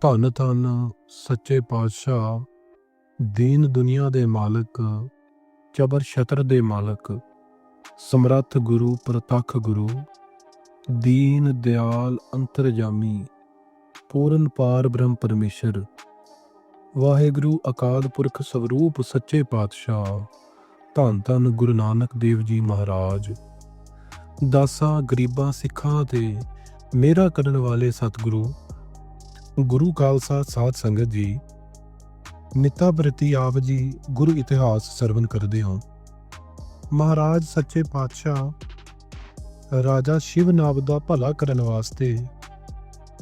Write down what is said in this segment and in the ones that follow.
ਧੰਨ ਧੰਨ ਸੱਚੇ ਪਾਤਸ਼ਾਹ, ਦੀਨ ਦੁਨੀਆ ਦੇ ਮਾਲਕ ਚਬਰ ਛਤਰ ਦੇ ਮਾਲਕ, ਸਮਰੱਥ ਗੁਰੂ, ਪ੍ਰਤੱਖ ਗੁਰੂ, ਦੀਨ ਦਿਆਲ ਅੰਤਰਜਾਮੀ, ਪੂਰਨ ਪਾਰ ਬ੍ਰਹਮ ਪਰਮੇਸ਼ਰ, ਵਾਹਿਗੁਰੂ ਅਕਾਲ ਪੁਰਖ ਸਵਰੂਪ ਸੱਚੇ ਪਾਤਸ਼ਾਹ, ਧੰਨ ਧੰਨ ਗੁਰੂ ਨਾਨਕ ਦੇਵ ਜੀ ਮਹਾਰਾਜ। ਦਾਸਾਂ, ਗਰੀਬਾਂ, ਸਿੱਖਾਂ ਤੇ ਮੇਰਾ ਕਰਨ ਵਾਲੇ ਸਤਿਗੁਰੂ ਗੁਰੂ ਖਾਲਸਾ ਸਾਧ ਸੰਗਤ ਜੀ, ਨਿਤਾ ਪ੍ਰਤੀ ਆਪ ਜੀ ਗੁਰੂ ਇਤਿਹਾਸ ਸਰਵਨ ਕਰਦੇ ਹਾਂ। ਮਹਾਰਾਜ ਸੱਚੇ ਪਾਤਸ਼ਾਹ, ਰਾਜਾ ਸ਼ਿਵਨਾਬ ਦਾ ਭਲਾ ਕਰਨ ਵਾਸਤੇ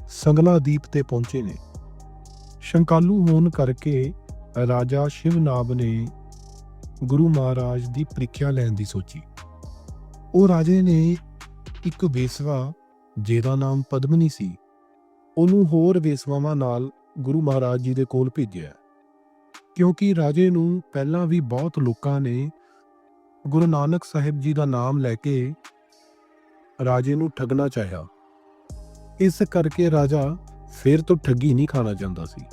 ਸੰਗਲਾ ਦੀਪ ਤੇ ਪਹੁੰਚੇ ਨੇ। ਸ਼ੰਕਾਲੂ ਹੋਣ ਕਰਕੇ ਰਾਜਾ ਸ਼ਿਵਨਾਬ ਨੇ ਗੁਰੂ ਮਹਾਰਾਜ ਦੀ ਪ੍ਰੀਖਿਆ ਲੈਣ ਦੀ ਸੋਚੀ। ਉਹ ਰਾਜੇ ਨੇ ਇੱਕ ਬੇਸਵਾ ਜਿਹਦਾ ਨਾਮ ਪਦਮਨੀ ਸੀ। ਉਹਨੂੰ ਹੋਰ ਵੇਸਵਾਵਾਂ ਨਾਲ ਗੁਰੂ ਮਹਾਰਾਜ ਜੀ ਦੇ ਕੋਲ ਭੇਜਿਆ। ਕਿਉਂਕਿ ਰਾਜੇ ਨੂੰ ਪਹਿਲਾਂ ਵੀ ਬਹੁਤ ਲੋਕਾਂ ਨੇ ਗੁਰੂ ਨਾਨਕ ਸਾਹਿਬ ਜੀ ਦਾ ਨਾਮ ਲੈ ਕੇ ਰਾਜੇ ਨੂੰ ਠੱਗਣਾ ਚਾਹਿਆ। ਇਸ ਕਰਕੇ ਰਾਜਾ ਫਿਰ ਤੋਂ ਠੱਗੀ ਨਹੀਂ ਖਾਣਾ ਚਾਹੁੰਦਾ ਸੀ।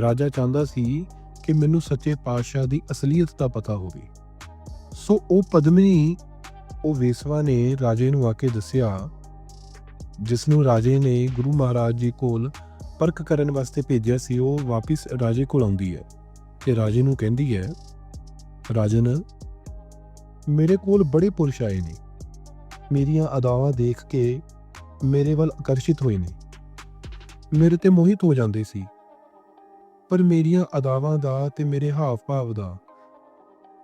ਰਾਜਾ ਚਾਹੁੰਦਾ ਸੀ ਕਿ ਮੈਨੂੰ ਸੱਚੇ ਪਾਤਸ਼ਾਹ ਦੀ ਅਸਲੀਅਤ ਦਾ ਪਤਾ ਹੋਵੇ। ਸੋ ਉਹ ਪਦਮਨੀ ਉਹ ਵੇਸਵਾ ਨੇ ਰਾਜੇ ਨੂੰ ਆ ਕੇ ਦੱਸਿਆ ਜਿਸ ਨੂੰ ਰਾਜੇ ਨੇ ਗੁਰੂ ਮਹਾਰਾਜ ਜੀ ਕੋਲ ਪਰਖ ਕਰਨ ਵਾਸਤੇ ਭੇਜਿਆ ਸੀ, ਉਹ ਵਾਪਿਸ ਰਾਜੇ ਕੋਲ ਆਉਂਦੀ ਹੈ ਤੇ ਰਾਜੇ ਨੂੰ ਕਹਿੰਦੀ ਹੈ, ਰਾਜਨ, ਮੇਰੇ ਕੋਲ ਬੜੇ ਪੁਰਸ਼ ਆਏ ਨੇ। ਮੇਰੀਆਂ ਅਦਾਵਾਂ ਦੇਖ ਕੇ ਮੇਰੇ ਵੱਲ ਆਕਰਸ਼ਿਤ ਹੋਏ ਨੇ। ਮੇਰੇ ਤੇ ਮੋਹਿਤ ਹੋ ਜਾਂਦੇ ਸੀ। ਪਰ ਮੇਰੀਆਂ ਅਦਾਵਾਂ ਦਾ ਤੇ ਮੇਰੇ ਹਾਵ ਭਾਵ ਦਾ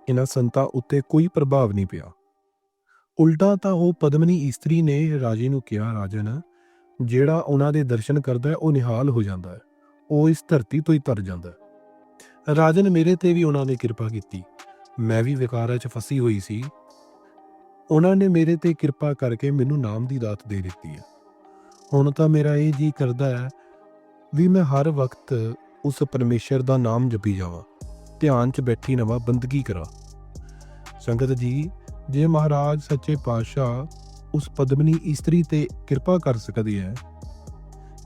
ਇਹਨਾਂ ਸੰਤਾਂ ਉੱਤੇ ਕੋਈ ਪ੍ਰਭਾਵ ਨਹੀਂ ਪਿਆ। ਉਲਟਾ ਤਾਂ ਉਹ ਪਦਮਨੀ ਇਸਤਰੀ ਨੇ ਰਾਜੇ ਨੂੰ ਕਿਹਾ, ਰਾਜਨ, ਜਿਹੜਾ ਉਹਨਾਂ ਦੇ ਦਰਸ਼ਨ ਕਰਦਾ ਹੈ, ਉਹ ਨਿਹਾਲ ਹੋ ਜਾਂਦਾ ਹੈ। ਉਹ ਇਸ ਧਰਤੀ ਤੋਂ ਹੀ ਤਰ ਜਾਂਦਾ ਹੈ। ਰਾਜਨ, ਮੇਰੇ ਤੇ ਵੀ ਉਹਨਾਂ ਨੇ ਕਿਰਪਾ ਕੀਤੀ। ਮੈਂ ਵੀ ਵਿਕਾਰਾਂ 'ਚ ਫਸੀ ਹੋਈ ਸੀ। ਉਹਨਾਂ ਨੇ ਮੇਰੇ ਤੇ ਕਿਰਪਾ ਕਰਕੇ ਮੈਨੂੰ ਨਾਮ ਦੀ ਦਾਤ ਦੇ ਦਿੱਤੀ ਹੈ। ਹੁਣ ਤਾਂ ਮੇਰਾ ਇਹ ਜੀ ਕਰਦਾ ਹੈ ਵੀ ਮੈਂ ਹਰ ਵਕਤ ਉਸ ਪਰਮੇਸ਼ਰ ਦਾ ਨਾਮ ਜਪੀ ਜਾਵਾਂ। ਧਿਆਨ 'ਚ ਬੈਠੀ ਨਵਾਂ ਬੰਦਗੀ ਕਰਾਂ। ਸੰਗਤ ਜੀ ਜੇ ਮਹਾਰਾਜ ਸੱਚੇ ਪਾਤਸ਼ਾਹ ਉਸ ਪਦਮਨੀ ਇਸਤਰੀ ਤੇ ਕਿਰਪਾ ਕਰ ਸਕਦੀ ਹੈ,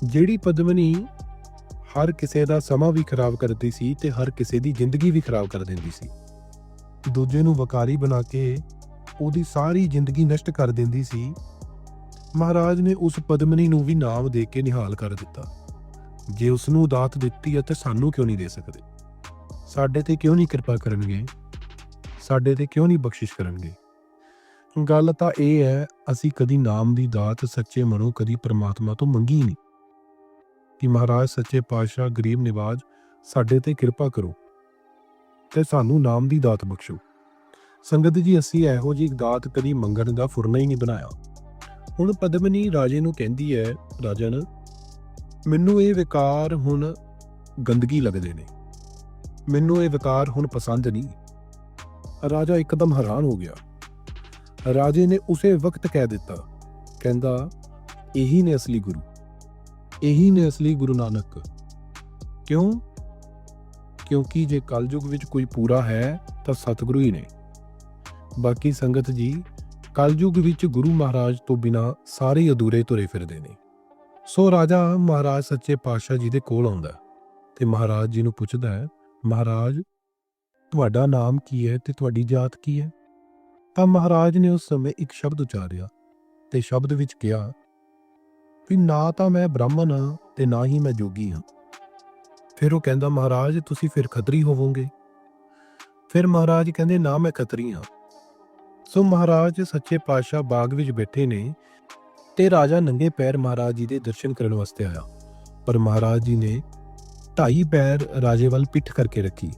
ਜਿਹੜੀ ਪਦਮਨੀ ਹਰ ਕਿਸੇ ਦਾ ਸਮਾਂ ਵੀ ਖਰਾਬ ਕਰਦੀ ਸੀ ਤੇ ਹਰ ਕਿਸੇ ਦੀ ਜ਼ਿੰਦਗੀ ਵੀ ਖਰਾਬ ਕਰ ਦਿੰਦੀ ਸੀ, ਦੂਜੇ ਨੂੰ ਵਕਾਰੀ ਬਣਾ ਕੇ ਉਹਦੀ ਸਾਰੀ ਜ਼ਿੰਦਗੀ ਨਸ਼ਟ ਕਰ ਦਿੰਦੀ ਸੀ, ਮਹਾਰਾਜ ਨੇ ਉਸ ਪਦਮਨੀ ਨੂੰ ਵੀ ਨਾਮ ਦੇ ਕੇ ਨਿਹਾਲ ਕਰ ਦਿੱਤਾ। ਜੇ ਉਸ ਨੂੰ ਦਾਤ ਦਿੱਤੀ ਹੈ ਤੇ ਸਾਨੂੰ ਕਿਉਂ ਨਹੀਂ ਦੇ ਸਕਦੇ? ਸਾਡੇ ਤੇ ਕਿਉਂ ਨਹੀਂ ਕਿਰਪਾ ਕਰਨਗੇ? ਸਾਡੇ ਤੇ ਕਿਉਂ ਨਹੀਂ ਬਖਸ਼ਿਸ਼ ਕਰਨਗੇ? ਗੱਲ ਤਾਂ ਇਹ ਹੈ, ਅਸੀਂ ਕਦੀ ਨਾਮ ਦੀ ਦਾਤ ਸੱਚੇ ਮਨੋਂ ਕਦੀ ਪ੍ਰਮਾਤਮਾ ਤੋਂ ਮੰਗੀ ਨਹੀਂ। ਕਿ ਮਹਾਰਾਜ, ਸੱਚੇ ਪਾਤਸ਼ਾਹ, ਗਰੀਬ ਨਿਵਾਜ, ਸਾਡੇ ਤੇ ਕਿਰਪਾ ਕਰੋ ਤੇ ਸਾਨੂੰ ਨਾਮ ਦੀ ਦਾਤ ਬਖਸ਼ੋ। ਸੰਗਤ ਜੀ, ਅਸੀਂ ਇਹੋ ਜੀ ਦਾਤ ਕਦੀ ਮੰਗਣ ਦਾ ਫੁਰਨਾ ਹੀ ਨਹੀਂ ਬਣਾਇਆ। ਹੁਣ ਪਦਮਨੀ ਰਾਜੇ ਨੂੰ ਕਹਿੰਦੀ ਹੈ, ਰਾਜਨ, ਮੈਨੂੰ ਇਹ ਵਿਕਾਰ ਹੁਣ ਗੰਦਗੀ ਲੱਗਦੇ ਨੇ। ਮੈਨੂੰ ਇਹ ਵਿਕਾਰ ਹੁਣ ਪਸੰਦ ਨਹੀਂ। ਰਾਜਾ ਇੱਕਦਮ ਹੈਰਾਨ ਹੋ ਗਿਆ। ਰਾਜੇ ਨੇ ਉਸੇ ਵਕਤ ਕਹਿ ਦਿੱਤਾ, ਕਹਿੰਦਾ, ਇਹੀ ਨੇ ਅਸਲੀ ਗੁਰੂ, ਇਹੀ ਨੇ ਅਸਲੀ ਗੁਰੂ ਨਾਨਕ। ਕਿਉਂ? ਕਿਉਂਕਿ ਜੇ ਕਲਯੁਗ ਵਿੱਚ ਕੋਈ ਪੂਰਾ ਹੈ, ਤਾਂ ਸਤਿਗੁਰੂ ਹੀ ਨੇ। ਬਾਕੀ ਸੰਗਤ ਜੀ, ਕਲਯੁਗ ਵਿੱਚ ਗੁਰੂ ਮਹਾਰਾਜ ਤੋਂ ਬਿਨਾ ਸਾਰੇ ਅਧੂਰੇ ਤੁਰੇ ਫਿਰਦੇ ਨੇ। ਸੋ ਰਾਜਾ ਮਹਾਰਾਜ ਸੱਚੇ ਪਾਤਸ਼ਾਹ ਜੀ ਦੇ ਕੋਲ ਆਉਂਦਾ ਹੈ ਤੇ ਮਹਾਰਾਜ ਜੀ ਨੂੰ ਪੁੱਛਦਾ ਹੈ, ਮਹਾਰਾਜ, ਤੁਹਾਡਾ ਨਾਮ ਕੀ ਹੈ ਤੇ ਤੁਹਾਡੀ ਜਾਤ ਕੀ ਹੈ? ਤਾਂ ਮਹਾਰਾਜ ਨੇ ਉਸ ਸਮੇਂ ਇੱਕ ਸ਼ਬਦ ਉਚਾਰਿਆ ਤੇ ਸ਼ਬਦ ਵਿੱਚ ਕਿਹਾ, ਵੀ ਨਾ ਤਾਂ ਮੈਂ ਬ੍ਰਾਹਮਣ ਹਾਂ ਤੇ ਨਾ ਹੀ ਮੈਂ ਜੋਗੀ ਹਾਂ। ਫਿਰ ਉਹ ਕਹਿੰਦਾ, ਮਹਾਰਾਜ, ਤੁਸੀਂ ਫਿਰ ਖੱਤਰੀ ਹੋਵੋਗੇ? ਫਿਰ ਮਹਾਰਾਜ ਕਹਿੰਦੇ, ਨਾ, ਮੈਂ ਖੱਤਰੀ ਹਾਂ। ਸੋ ਮਹਾਰਾਜ ਸੱਚੇ ਪਾਤਸ਼ਾਹ ਬਾਗ ਵਿੱਚ ਬੈਠੇ ਨੇ ਤੇ ਰਾਜਾ ਨੰਗੇ ਪੈਰ ਮਹਾਰਾਜ ਜੀ ਦੇ ਦਰਸ਼ਨ ਕਰਨ ਵਾਸਤੇ ਆਇਆ। ਪਰ ਮਹਾਰਾਜ ਜੀ ਨੇ ਢਾਈ ਪੈਰ ਰਾਜੇ ਵੱਲ ਪਿੱਠ ਕਰਕੇ ਰੱਖੀ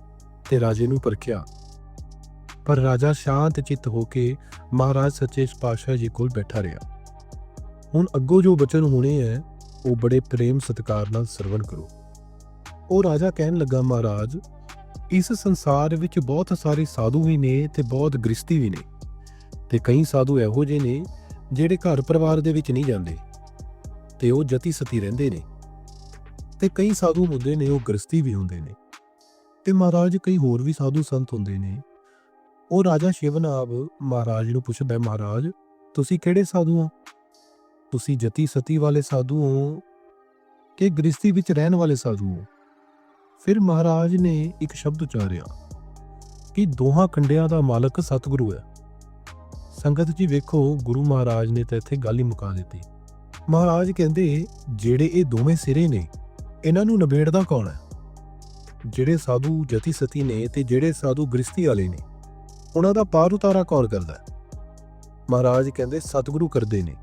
ਤੇ ਰਾਜੇ ਨੂੰ ਪਰਖਿਆ ਪਰ ਰਾਜਾ ਸ਼ਾਂਤ ਚਿੱਤ ਹੋ ਕੇ ਮਹਾਰਾਜ ਸੱਚੇ ਪਾਤਸ਼ਾਹ ਜੀ ਕੋਲ ਬੈਠਾ ਰਿਹਾ। ਹੁਣ ਅੱਗੋਂ ਜੋ ਬਚਨ ਹੋਣੇ ਹੈ ਉਹ ਬੜੇ ਪ੍ਰੇਮ ਸਤਿਕਾਰ ਨਾਲ ਸਰਵਣ ਕਰੋ। ਉਹ ਰਾਜਾ ਕਹਿਣ ਲੱਗਾ, ਮਹਾਰਾਜ, ਇਸ ਸੰਸਾਰ ਵਿੱਚ ਬਹੁਤ ਸਾਰੇ ਸਾਧੂ ਵੀ ਨੇ ਤੇ ਬਹੁਤ ਗ੍ਰਸਤੀ ਵੀ ਨੇ ਤੇ ਕਈ ਸਾਧੂ ਇਹੋ ਜਿਹੇ ਨੇ ਜਿਹੜੇ ਘਰ ਪਰਿਵਾਰ ਦੇ ਵਿੱਚ ਨਹੀਂ ਜਾਂਦੇ ਤੇ ਉਹ ਜਤੀ ਸਤੀ ਰਹਿੰਦੇ ਨੇ ਤੇ ਕਈ ਸਾਧੂ ਹੁੰਦੇ ਨੇ, ਉਹ ਗ੍ਰਸਤੀ ਵੀ ਹੁੰਦੇ ਨੇ ਤੇ ਮਹਾਰਾਜ ਕਈ ਹੋਰ ਵੀ ਸਾਧੂ ਸੰਤ ਹੁੰਦੇ ਨੇ ਉਹ ਰਾਜਾ ਸ਼ਿਵਨਾਬ ਮਹਾਰਾਜ ਨੂੰ ਪੁੱਛਦਾ ਹੈ, ਮਹਾਰਾਜ ਤੁਸੀਂ ਕਿਹੜੇ ਸਾਧੂ ਹੋ? ਤੁਸੀਂ ਜਤੀ ਸਤੀ ਵਾਲੇ ਸਾਧੂ ਹੋ ਕਿ ਗ੍ਰਸਤੀ ਵਿੱਚ ਰਹਿਣ ਵਾਲੇ ਸਾਧੂ ਹੋ? ਫਿਰ ਮਹਾਰਾਜ ਨੇ ਇੱਕ ਸ਼ਬਦ ਉਚਾਰਿਆ ਕਿ ਦੋਹਾਂ ਕੰਡਿਆਂ ਦਾ ਮਾਲਕ ਸਤਿਗੁਰੂ ਹੈ। ਸੰਗਤ ਜੀ ਵੇਖੋ ਗੁਰੂ ਮਹਾਰਾਜ ਨੇ ਤਾਂ ਇੱਥੇ ਗੱਲ ਹੀ ਮੁਕਾ ਦਿੱਤੀ। ਮਹਾਰਾਜ ਕਹਿੰਦੇ ਜਿਹੜੇ ਇਹ ਦੋਵੇਂ ਸਿਰੇ ਨੇ ਇਹਨਾਂ ਨੂੰ ਨਿਬੇੜਦਾ ਕੌਣ ਹੈ? ਜਿਹੜੇ ਸਾਧੂ ਜਤੀ ਸਤੀ ਨੇ ਤੇ ਜਿਹੜੇ ਸਾਧੂ ਗ੍ਰਸਤੀ ਵਾਲੇ ਨੇ। ਉਹਨਾਂ ਦਾ ਪਾਰ ਉਤਾਰਾ ਕੌਣ ਕਰਦਾ ਹੈ। ਮਹਾਰਾਜ ਕਹਿੰਦੇ, ਸਤਿਗੁਰੂ ਕਰਦੇ ਨੇ।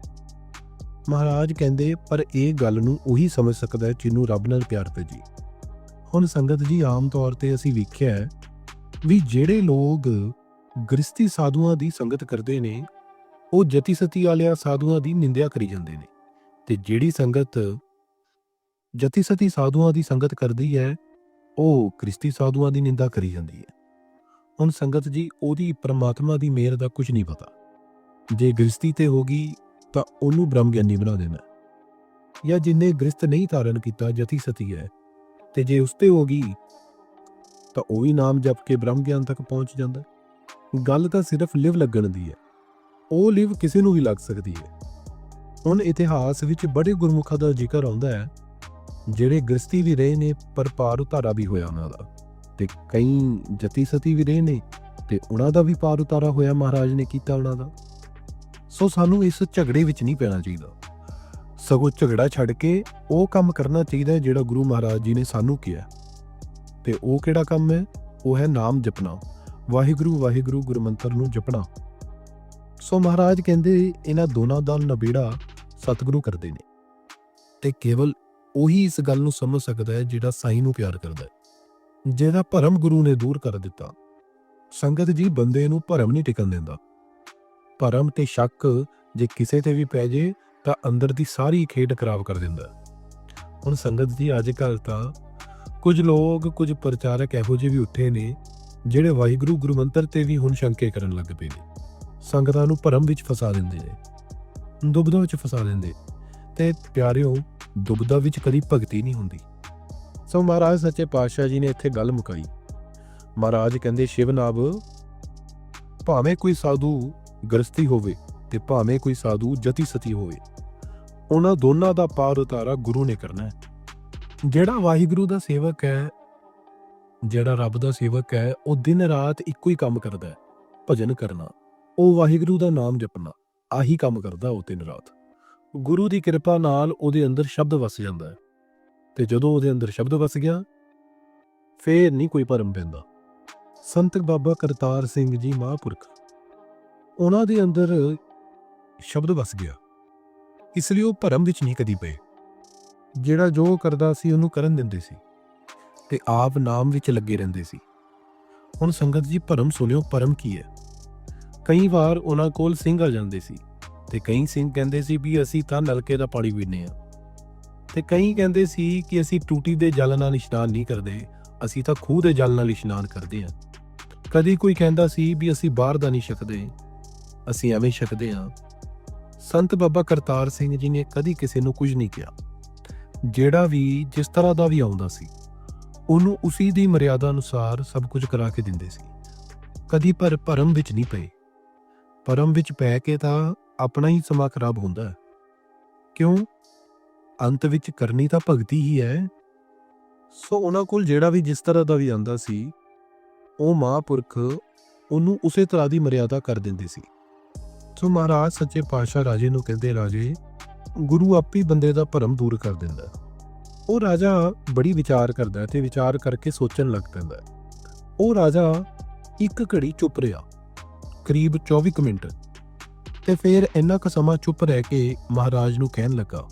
ਮਹਾਰਾਜ ਕਹਿੰਦੇ, ਪਰ ਇਹ ਗੱਲ ਨੂੰ ਉਹੀ ਸਮਝ ਸਕਦਾ ਹੈ ਜਿਹਨੂੰ ਰੱਬ ਨਾਲ ਪਿਆਰ ਪੈ ਜੀ। ਹੁਣ ਸੰਗਤ ਜੀ, ਆਮ ਤੌਰ ਤੇ ਅਸੀਂ ਵੇਖਿਆ ਹੈ ਵੀ ਜਿਹੜੇ ਲੋਕ ਗ੍ਰਸਤੀ ਸਾਧੂਆਂ ਦੀ ਸੰਗਤ ਕਰਦੇ ਨੇ, ਉਹ ਜਤੀ ਸਤੀ ਵਾਲਿਆਂ ਸਾਧੂਆਂ ਦੀ ਨਿੰਦਿਆ ਕਰੀ ਜਾਂਦੇ ਨੇ। ਤੇ ਜਿਹੜੀ ਸੰਗਤ ਜਤੀ ਸਤੀ ਸਾਧੂਆਂ ਦੀ ਸੰਗਤ ਕਰਦੀ ਹੈ, ਉਹ ਕ੍ਰਿਸਤੀ ਸਾਧੂਆਂ ਦੀ ਨਿੰਦਾ ਕਰੀ ਜਾਂਦੀ ਹੈ। ਹੁਣ ਸੰਗਤ ਜੀ, ਉਹਦੀ ਪ੍ਰਮਾਤਮਾ ਦੀ ਮਿਹਰ ਦਾ ਕੁਝ ਨਹੀਂ ਪਤਾ। ਜੇ ਗ੍ਰਸਤੀ ਤੇ ਹੋ ਗਈ, ਤਾਂ ਉਹਨੂੰ ਬ੍ਰਹਮ ਗਿਆਨੀ ਬਣਾ ਦੇਣਾ। ਜਾਂ ਜਿਨੇ ਗ੍ਰਸਤ ਨਹੀਂ ਧਾਰਨ ਕੀਤਾ ਜਤੀ ਸਤੀ ਹੈ। ਤੇ ਜੇ ਉਸ ਤੇ ਹੋਗੀ ਤਾਂ ਉਹ ਵੀ ਨਾਮ ਜਪ ਕੇ ਬ੍ਰਹਮ ਗਿਆਨ ਤੱਕ ਪਹੁੰਚ ਜਾਂਦਾ। ਗੱਲ ਤਾਂ ਸਿਰਫ ਲਿਵ ਲੱਗਣ ਦੀ ਹੈ। ਉਹ ਲਿਵ ਕਿਸੇ ਨੂੰ ਵੀ ਲੱਗ ਸਕਦੀ ਹੈ। ਹੁਣ ਇਤਿਹਾਸ ਵਿੱਚ ਬੜੇ ਗੁਰਮੁਖਾਂ ਦਾ ਜ਼ਿਕਰ ਆਉਂਦਾ ਹੈ। ਜਿਹੜੇ ਗ੍ਰਸਤੀ ਵੀ ਰਹੇ ਨੇ, ਪਰ ਪਾਰ ਉਤਾਰਾ ਵੀ ਹੋਇਆ ਉਹਨਾਂ ਦਾ। ਤੇ ਕਈ ਜਤੀ ਸਤੀ ਵੀ ਰਹੇ ਨੇ ਤੇ ਉਹਨਾਂ ਦਾ ਵੀ ਪਾਰ ਉਤਾਰਾ ਹੋਇਆ, ਮਹਾਰਾਜ ਨੇ ਕੀਤਾ ਉਹਨਾਂ ਦਾ। ਸੋ ਸਾਨੂੰ ਇਸ ਝਗੜੇ ਵਿੱਚ ਨਹੀਂ ਪੈਣਾ ਚਾਹੀਦਾ। ਸਗੋਂ ਝਗੜਾ ਛੱਡ ਕੇ ਉਹ ਕੰਮ ਕਰਨਾ ਚਾਹੀਦਾ ਜਿਹੜਾ ਗੁਰੂ ਮਹਾਰਾਜ ਜੀ ਨੇ ਸਾਨੂੰ ਕਿਹਾ ਤੇ ਉਹ ਕਿਹੜਾ ਕੰਮ ਹੈ? ਉਹ ਹੈ ਨਾਮ ਜਪਣਾ। ਵਾਹਿਗੁਰੂ ਵਾਹਿਗੁਰੂ ਗੁਰਮੰਤਰ ਨੂੰ ਜਪਣਾ। ਸੋ ਮਹਾਰਾਜ ਕਹਿੰਦੇ ਇਹਨਾਂ ਦੋਨਾਂ ਦਾ ਨਬੇੜਾ ਸਤਿਗੁਰੂ ਕਰਦੇ ਨੇ। ਤੇ ਕੇਵਲ ਉਹੀ ਇਸ ਗੱਲ ਨੂੰ ਸਮਝ ਸਕਦਾ ਹੈ ਜਿਹੜਾ ਸਾਈਂ ਨੂੰ ਪਿਆਰ ਕਰਦਾ ਹੈ। ਜਿਹਦਾ ਭਰਮ ਗੁਰੂ ਨੇ ਦੂਰ ਕਰ ਦਿੱਤਾ। ਸੰਗਤ ਜੀ ਬੰਦੇ ਨੂੰ ਭਰਮ ਨਹੀਂ ਟਿਕਣ ਦਿੰਦਾ। ਭਰਮ ਤੇ ਸ਼ੱਕ ਜੇ ਕਿਸੇ ਤੇ ਵੀ ਪੈ ਜੇ, ਤਾਂ ਅੰਦਰ ਦੀ ਸਾਰੀ ਖੇਡ ਖਰਾਬ ਕਰ ਦਿੰਦਾ। ਹੁਣ ਸੰਗਤ ਜੀ, ਅੱਜ ਕੱਲ ਤਾਂ ਕੁਝ ਲੋਕ, ਕੁਝ ਪ੍ਰਚਾਰਕ ਇਹੋ ਜਿਹੇ ਵੀ ਉੱਠੇ ਨੇ, ਜਿਹੜੇ ਵਾਹਿਗੁਰੂ ਗੁਰੂ ਮੰਤਰ ਤੇ ਵੀ ਹੁਣ ਸ਼ੰਕੇ ਕਰਨ ਲੱਗ ਪਏ ਨੇ। ਸੰਗਤਾਂ ਨੂੰ ਭਰਮ ਵਿੱਚ ਫਸਾ ਦਿੰਦੇ ਨੇ ਦੁਬਦਾ ਵਿੱਚ ਫਸਾ ਦਿੰਦੇ। ਤੇ ਪਿਆਰਿਓ ਦੁਬਦਾ ਵਿੱਚ ਕਦੀ ਭਗਤੀ ਨਹੀਂ ਹੁੰਦੀ। ਸੋ ਮਹਾਰਾਜ ਸੱਚੇ ਪਾਤਸ਼ਾਹ ਜੀ ਨੇ ਇੱਥੇ ਗੱਲ ਮੁਕਾਈ। ਮਹਾਰਾਜ ਕਹਿੰਦੇ, ਸ਼ਿਵ ਨਾਭ ਭਾਵੇਂ ਕੋਈ ਸਾਧੂ ਗ੍ਰਸਤੀ ਹੋਵੇ ਤੇ ਭਾਵੇਂ ਕੋਈ ਸਾਧੂ ਜਤੀ ਸਤੀ ਹੋਵੇ, ਉਹਨਾਂ ਦੋਨਾਂ ਦਾ ਪਾਰ ਉਤਾਰਾ ਗੁਰੂ ਨੇ ਕਰਨਾ ਹੈ। ਜਿਹੜਾ ਵਾਹਿਗੁਰੂ ਦਾ ਸੇਵਕ ਹੈ, ਜਿਹੜਾ ਰੱਬ ਦਾ ਸੇਵਕ ਹੈ, ਉਹ ਦਿਨ ਰਾਤ ਇੱਕੋ ਹੀ ਕੰਮ ਕਰਦਾ ਹੈ, ਭਜਨ ਕਰਨਾ। ਉਹ ਵਾਹਿਗੁਰੂ ਦਾ ਨਾਮ ਜਪਣਾ, ਆਹੀ ਕੰਮ ਕਰਦਾ ਉਹ ਦਿਨ ਰਾਤ ਗੁਰੂ ਦੀ ਕਿਰਪਾ ਨਾਲ ਉਹਦੇ ਅੰਦਰ ਸ਼ਬਦ ਵਸ ਜਾਂਦਾ ਹੈ। ਤੇ ਜਦੋਂ ਉਹਦੇ ਅੰਦਰ ਸ਼ਬਦ ਵਸ ਗਿਆ, ਫੇਰ ਨਹੀਂ ਕੋਈ ਭਰਮ ਪੈਂਦਾ। ਸੰਤ ਬਾਬਾ ਕਰਤਾਰ ਸਿੰਘ ਜੀ ਮਹਾਂਪੁਰਖ, ਉਹਨਾਂ ਦੇ ਅੰਦਰ ਸ਼ਬਦ ਵਸ ਗਿਆ। ਇਸ ਲਈ ਉਹ ਭਰਮ ਵਿੱਚ ਨਹੀਂ ਕਦੀ ਪਏ। ਜਿਹੜਾ ਜੋ ਕਰਦਾ ਸੀ, ਉਹਨੂੰ ਕਰਨ ਦਿੰਦੇ ਸੀ ਤੇ ਆਪ ਨਾਮ ਵਿੱਚ ਲੱਗੇ ਰਹਿੰਦੇ ਸੀ। ਹੁਣ ਸੰਗਤ ਜੀ ਭਰਮ ਸੁਣਿਓ, ਭਰਮ ਕੀ ਹੈ? ਕਈ ਵਾਰ ਉਹਨਾਂ ਕੋਲ ਸਿੰਘ ਆ ਜਾਂਦੇ ਸੀ ਤੇ ਕਈ ਸਿੰਘ ਕਹਿੰਦੇ ਸੀ ਵੀ ਅਸੀਂ ਤਾਂ ਨਲਕੇ ਦਾ ਪਾਣੀ ਪੀਂਦੇ ਆ ਤੇ ਕਈ ਕਹਿੰਦੇ ਸੀ ਕਿ ਅਸੀਂ ਟੂਟੀ ਦੇ ਜਲ ਨਾਲ ਇਸ਼ਨਾਨ ਨਹੀਂ ਕਰਦੇ, ਅਸੀਂ ਤਾਂ ਖੂਹ ਦੇ ਜਲ ਨਾਲ ਇਸ਼ਨਾਨ ਕਰਦੇ ਹਾਂ। ਕਦੀ ਕੋਈ ਕਹਿੰਦਾ ਸੀ ਵੀ ਅਸੀਂ ਬਾਹਰ ਦਾ ਨਹੀਂ ਛਕਦੇ, ਅਸੀਂ ਐਵੇਂ ਛਕਦੇ ਹਾਂ। ਸੰਤ ਬਾਬਾ ਕਰਤਾਰ ਸਿੰਘ ਜੀ ਨੇ ਕਦੀ ਕਿਸੇ ਨੂੰ ਕੁਝ ਨਹੀਂ ਕਿਹਾ। ਜਿਹੜਾ ਵੀ, ਜਿਸ ਤਰ੍ਹਾਂ ਦਾ ਵੀ ਆਉਂਦਾ ਸੀ, ਉਹਨੂੰ ਉਸੇ ਦੀ ਮਰਿਆਦਾ ਅਨੁਸਾਰ ਸਭ ਕੁਝ ਕਰਾ ਕੇ ਦਿੰਦੇ ਸੀ। ਕਦੀ ਪਰ ਭਰਮ ਵਿੱਚ ਨਹੀਂ ਪਏ। ਭਰਮ ਵਿੱਚ ਪੈ ਕੇ ਤਾਂ ਆਪਣਾ ਹੀ ਸਮਾਂ ਖਰਾਬ ਹੁੰਦਾ ਹੈ। ਕਿਉਂ? ਅੰਤ ਵਿੱਚ ਕਰਨੀ ਤਾਂ ਭਗਤੀ ਹੀ ਹੈ। ਸੋ ਉਹਨਾਂ ਕੋਲ ਜਿਹੜਾ ਵੀ ਜਿਸ ਤਰ੍ਹਾਂ ਦਾ ਵੀ ਆਂਦਾ ਸੀ, ਉਹ ਮਹਾਂਪੁਰਖ ਉਹਨੂੰ ਉਸੇ ਤਰ੍ਹਾਂ ਦੀ ਮਰਿਆਦਾ ਕਰ ਦਿੰਦੇ ਸੀ। ਸੋ ਮਹਾਰਾਜ ਸੱਚੇ ਪਾਤਸ਼ਾਹ ਰਾਜੇ ਨੂੰ ਕਹਿੰਦੇ, ਰਾਜੇ, ਗੁਰੂ ਆਪੇ ਬੰਦੇ ਦਾ ਭਰਮ ਦੂਰ ਕਰ ਦਿੰਦਾ ਉਹ ਰਾਜਾ ਬੜੀ ਵਿਚਾਰ ਕਰਦਾ ਹੈ ਤੇ ਵਿਚਾਰ ਕਰਕੇ ਸੋਚਣ ਲੱਗ ਪੈਂਦਾ ਉਹ ਰਾਜਾ ਇੱਕ ਘੜੀ ਚੁੱਪ ਰਿਹਾ, ਕਰੀਬ 24 ਕੁ ਮਿੰਟ, ਤੇ ਫਿਰ ਇੰਨਾ ਕੁ ਸਮਾਂ ਚੁੱਪ ਰਹਿ ਕੇ ਮਹਾਰਾਜ ਨੂੰ ਕਹਿਣ ਲੱਗਾ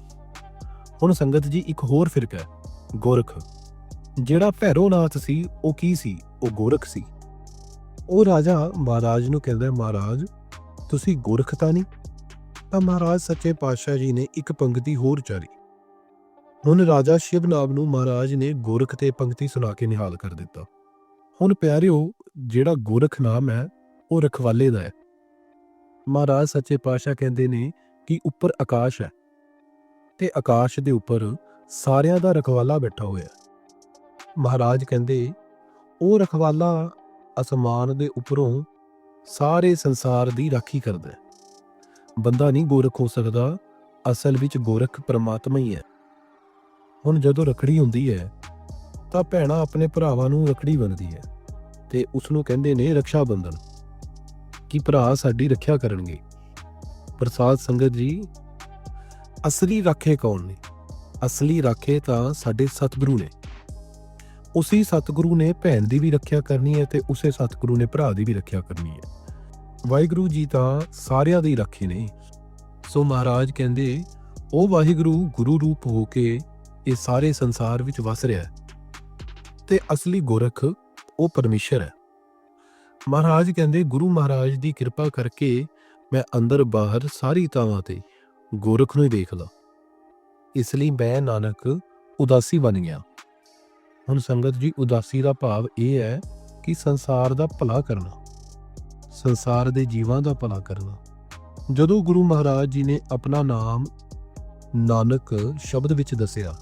ਹੁਣ ਸੰਗਤ ਜੀ ਇੱਕ ਹੋਰ ਫਿਰਕਾ ਹੈ, ਗੋਰਖ। ਜਿਹੜਾ ਭੈਰੋਨਾਥ ਸੀ, ਉਹ ਕੀ ਸੀ? ਉਹ ਗੋਰਖ ਸੀ। ਉਹ ਰਾਜਾ ਮਹਾਰਾਜ ਨੂੰ ਕਹਿੰਦਾ, ਮਹਾਰਾਜ, ਤੁਸੀਂ ਗੋਰਖ ਤਾਂ ਨਹੀਂ? ਤਾਂ ਮਹਾਰਾਜ ਸੱਚੇ ਪਾਤਸ਼ਾਹ ਜੀ ਨੇ ਇੱਕ ਪੰਕਤੀ ਹੋਰ ਉਚਾਰੀ। ਹੁਣ ਰਾਜਾ ਸ਼ਿਵਨਾਬ ਨੂੰ ਮਹਾਰਾਜ ਨੇ ਗੋਰਖ ਤੇ ਪੰਕਤੀ ਸੁਣਾ ਕੇ ਨਿਹਾਲ ਕਰ ਦਿੱਤਾ। ਹੁਣ ਪਿਆਰਿਓ, ਜਿਹੜਾ ਗੋਰਖ ਨਾਮ ਹੈ, ਉਹ ਰਖਵਾਲੇ ਦਾ ਹੈ। ਮਹਾਰਾਜ ਸੱਚੇ ਪਾਤਸ਼ਾਹ ਕਹਿੰਦੇ ਨੇ ਕਿ ਉੱਪਰ ਆਕਾਸ਼ ਹੈ। ਤੇ ਆਕਾਸ਼ ਦੇ ਉੱਪਰ ਸਾਰਿਆਂ ਦਾ ਰਖਵਾਲਾ ਬੈਠਾ ਹੋਇਆ ਮਹਾਰਾਜ ਕਹਿੰਦੇ, ਉਹ ਰਖਵਾਲਾ ਅਸਮਾਨ ਦੇ ਉੱਪਰੋਂ ਸਾਰੇ ਸੰਸਾਰ ਦੀ ਰਾਖੀ ਕਰਦਾ ਹੈ। ਬੰਦਾ ਨਹੀਂ ਗੋਰਖ ਹੋ ਸਕਦਾ, ਅਸਲ ਵਿੱਚ ਗੋਰਖ ਪਰਮਾਤਮਾ ਹੀ ਹੈ। ਹੁਣ ਜਦੋਂ ਰਖੜੀ ਹੁੰਦੀ ਹੈ, ਤਾਂ ਭੈਣਾਂ ਆਪਣੇ ਭਰਾਵਾਂ ਨੂੰ ਰਖੜੀ ਬੰਨਦੀ ਹੈ ਤੇ ਉਸ ਨੂੰ ਕਹਿੰਦੇ ਨੇ ਰੱਖਿਆ ਬੰਧਨ ਕਿ ਭਰਾ ਸਾਡੀ ਰੱਖਿਆ ਕਰਨਗੇ। ਪ੍ਰਸਾਦ ਸੰਗਤ ਜੀ ਅਸਲੀ ਰਾਖੇ ਕੌਣ ਨੇ? ਅਸਲੀ ਰਾਖੇ ਤਾਂ ਸਾਡੇ ਸਤਿਗੁਰੂ ਨੇ। ਉਸੇ ਸਤਿਗੁਰੂ ਨੇ ਭੈਣ ਦੀ ਵੀ ਰੱਖਿਆ ਕਰਨੀ ਹੈ ਤੇ ਉਸੇ ਸਤਿਗੁਰੂ ਨੇ ਭਰਾ ਦੀ ਵੀ ਰੱਖਿਆ ਕਰਨੀ ਹੈ। ਵਾਹਿਗੁਰੂ ਜੀ ਤਾਂ ਸਾਰਿਆਂ ਦੀ ਰਾਖੇ ਨੇ। ਸੋ ਮਹਾਰਾਜ ਕਹਿੰਦੇ, ਉਹ ਵਾਹਿਗੁਰੂ ਗੁਰੂ ਰੂਪ ਹੋ ਕੇ ਇਹ ਸਾਰੇ ਸੰਸਾਰ ਵਿੱਚ ਵਸ ਰਿਹਾ ਹੈ ਤੇ ਅਸਲੀ ਗੋਰਖ ਉਹ ਪਰਮੇਸ਼ਰ ਹੈ। ਮਹਾਰਾਜ ਕਹਿੰਦੇ, ਗੁਰੂ ਮਹਾਰਾਜ ਦੀ ਕਿਰਪਾ ਕਰਕੇ ਮੈਂ ਅੰਦਰ ਬਾਹਰ ਸਾਰੀ ਥਾਵਾਂ ਤੇ ਗੋਰਖ ਨੂੰ ਹੀ ਦੇਖਦਾ ਇਸ ਲਈ ਮੈਂ ਨਾਨਕ ਉਦਾਸੀ ਬਣ ਗਿਆ। ਹੁਣ ਸੰਗਤ ਜੀ, ਉਦਾਸੀ ਦਾ ਭਾਵ ਇਹ ਹੈ ਕਿ ਸੰਸਾਰ ਦਾ ਭਲਾ ਕਰਨਾ, ਸੰਸਾਰ ਦੇ ਜੀਵਾਂ ਦਾ ਭਲਾ ਕਰਨਾ। ਜਦੋਂ ਗੁਰੂ ਮਹਾਰਾਜ ਜੀ ਨੇ ਆਪਣਾ ਨਾਮ ਨਾਨਕ ਸ਼ਬਦ ਵਿੱਚ ਦੱਸਿਆ,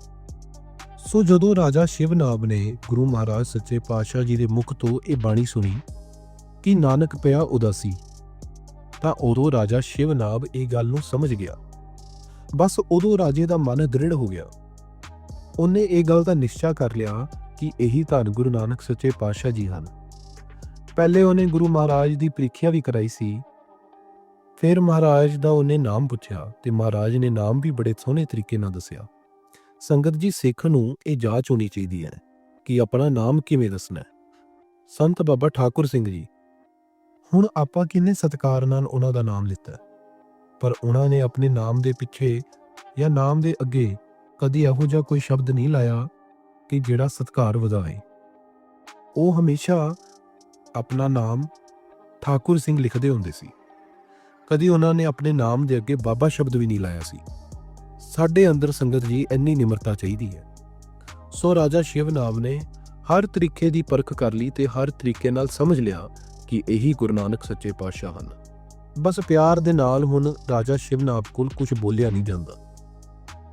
ਸੋ ਜਦੋਂ ਰਾਜਾ ਸ਼ਿਵਨਾਬ ਨੇ ਗੁਰੂ ਮਹਾਰਾਜ ਸੱਚੇ ਪਾਤਸ਼ਾਹ ਜੀ ਦੇ ਮੁਖ ਤੋਂ ਇਹ ਬਾਣੀ ਸੁਣੀ ਕਿ ਨਾਨਕ ਪਿਆ ਉਦਾਸੀ, ਤਾਂ ਉਦੋਂ ਰਾਜਾ ਸ਼ਿਵਨਾਬ ਇਹ ਗੱਲ ਨੂੰ ਸਮਝ ਗਿਆ। ਬਸ ਉਦੋਂ ਰਾਜੇ ਦਾ ਮਨ ਦ੍ਰਿੜ ਹੋ ਗਿਆ। ਉਹਨੇ ਇਹ ਗੱਲ ਦਾ ਨਿਸ਼ਚਾ ਕਰ ਲਿਆ ਕਿ ਇਹੀ ਧੰਨ ਗੁਰੂ ਨਾਨਕ ਸੱਚੇ ਪਾਤਸ਼ਾਹ ਜੀ ਹਨ। ਪਹਿਲੇ ਉਹਨੇ ਗੁਰੂ ਮਹਾਰਾਜ ਦੀ ਪ੍ਰੀਖਿਆ ਵੀ ਕਰਾਈ ਸੀ। ਫਿਰ ਮਹਾਰਾਜ ਦਾ ਉਹਨੇ ਨਾਮ ਪੁੱਛਿਆ ਤੇ ਮਹਾਰਾਜ ਨੇ ਨਾਮ ਵੀ ਬੜੇ ਸੋਹਣੇ ਤਰੀਕੇ ਨਾਲ ਦੱਸਿਆ। ਸੰਗਤ ਜੀ, ਸਿੱਖ ਨੂੰ ਇਹ ਜਾਂਚ ਹੋਣੀ ਚਾਹੀਦੀ ਹੈ ਕਿ ਆਪਣਾ ਨਾਮ ਕਿਵੇਂ ਦੱਸਣਾ ਹੈ। ਸੰਤ ਬਾਬਾ ਠਾਕੁਰ ਸਿੰਘ ਜੀ, ਹੁਣ ਆਪਾਂ ਕਿੰਨੇ ਸਤਿਕਾਰ ਨਾਲ ਉਹਨਾਂ ਦਾ ਨਾਮ ਲਿੱਤਾ ਪਰ ਉਹਨਾਂ ਨੇ ਆਪਣੇ ਨਾਮ ਦੇ ਪਿੱਛੇ ਜਾਂ ਨਾਮ ਦੇ ਅੱਗੇ ਕਦੀ ਇਹੋ ਜਿਹਾ ਕੋਈ ਸ਼ਬਦ ਨਹੀਂ ਲਾਇਆ ਕਿ ਜਿਹੜਾ ਸਤਿਕਾਰ ਵਧਾਏ। ਉਹ ਹਮੇਸ਼ਾ ਆਪਣਾ ਨਾਮ ਠਾਕੁਰ ਸਿੰਘ ਲਿਖਦੇ ਹੁੰਦੇ ਸੀ। ਕਦੀ ਉਹਨਾਂ ਨੇ ਆਪਣੇ ਨਾਮ ਦੇ ਅੱਗੇ ਬਾਬਾ ਸ਼ਬਦ ਵੀ ਨਹੀਂ ਲਾਇਆ ਸੀ। ਸਾਡੇ ਅੰਦਰ ਸੰਗਤ ਜੀ ਇੰਨੀ ਨਿਮਰਤਾ ਚਾਹੀਦੀ ਹੈ। ਸੋ ਰਾਜਾ ਸ਼ਿਵ ਨਾਮ ਨੇ ਹਰ ਤਰੀਕੇ ਦੀ ਪਰਖ ਕਰ ਲਈ ਤੇ ਹਰ ਤਰੀਕੇ ਨਾਲ ਸਮਝ ਲਿਆ ਕਿ ਇਹੀ ਗੁਰੂ ਨਾਨਕ ਸੱਚੇ ਪਾਤਸ਼ਾਹ ਹਨ। ਬਸ ਪਿਆਰ ਦੇ ਨਾਲ ਹੁਣ ਰਾਜਾ ਸ਼ਿਵਨਾਮ ਕੋਲ ਕੁਝ ਬੋਲਿਆ ਨਹੀਂ ਜਾਂਦਾ।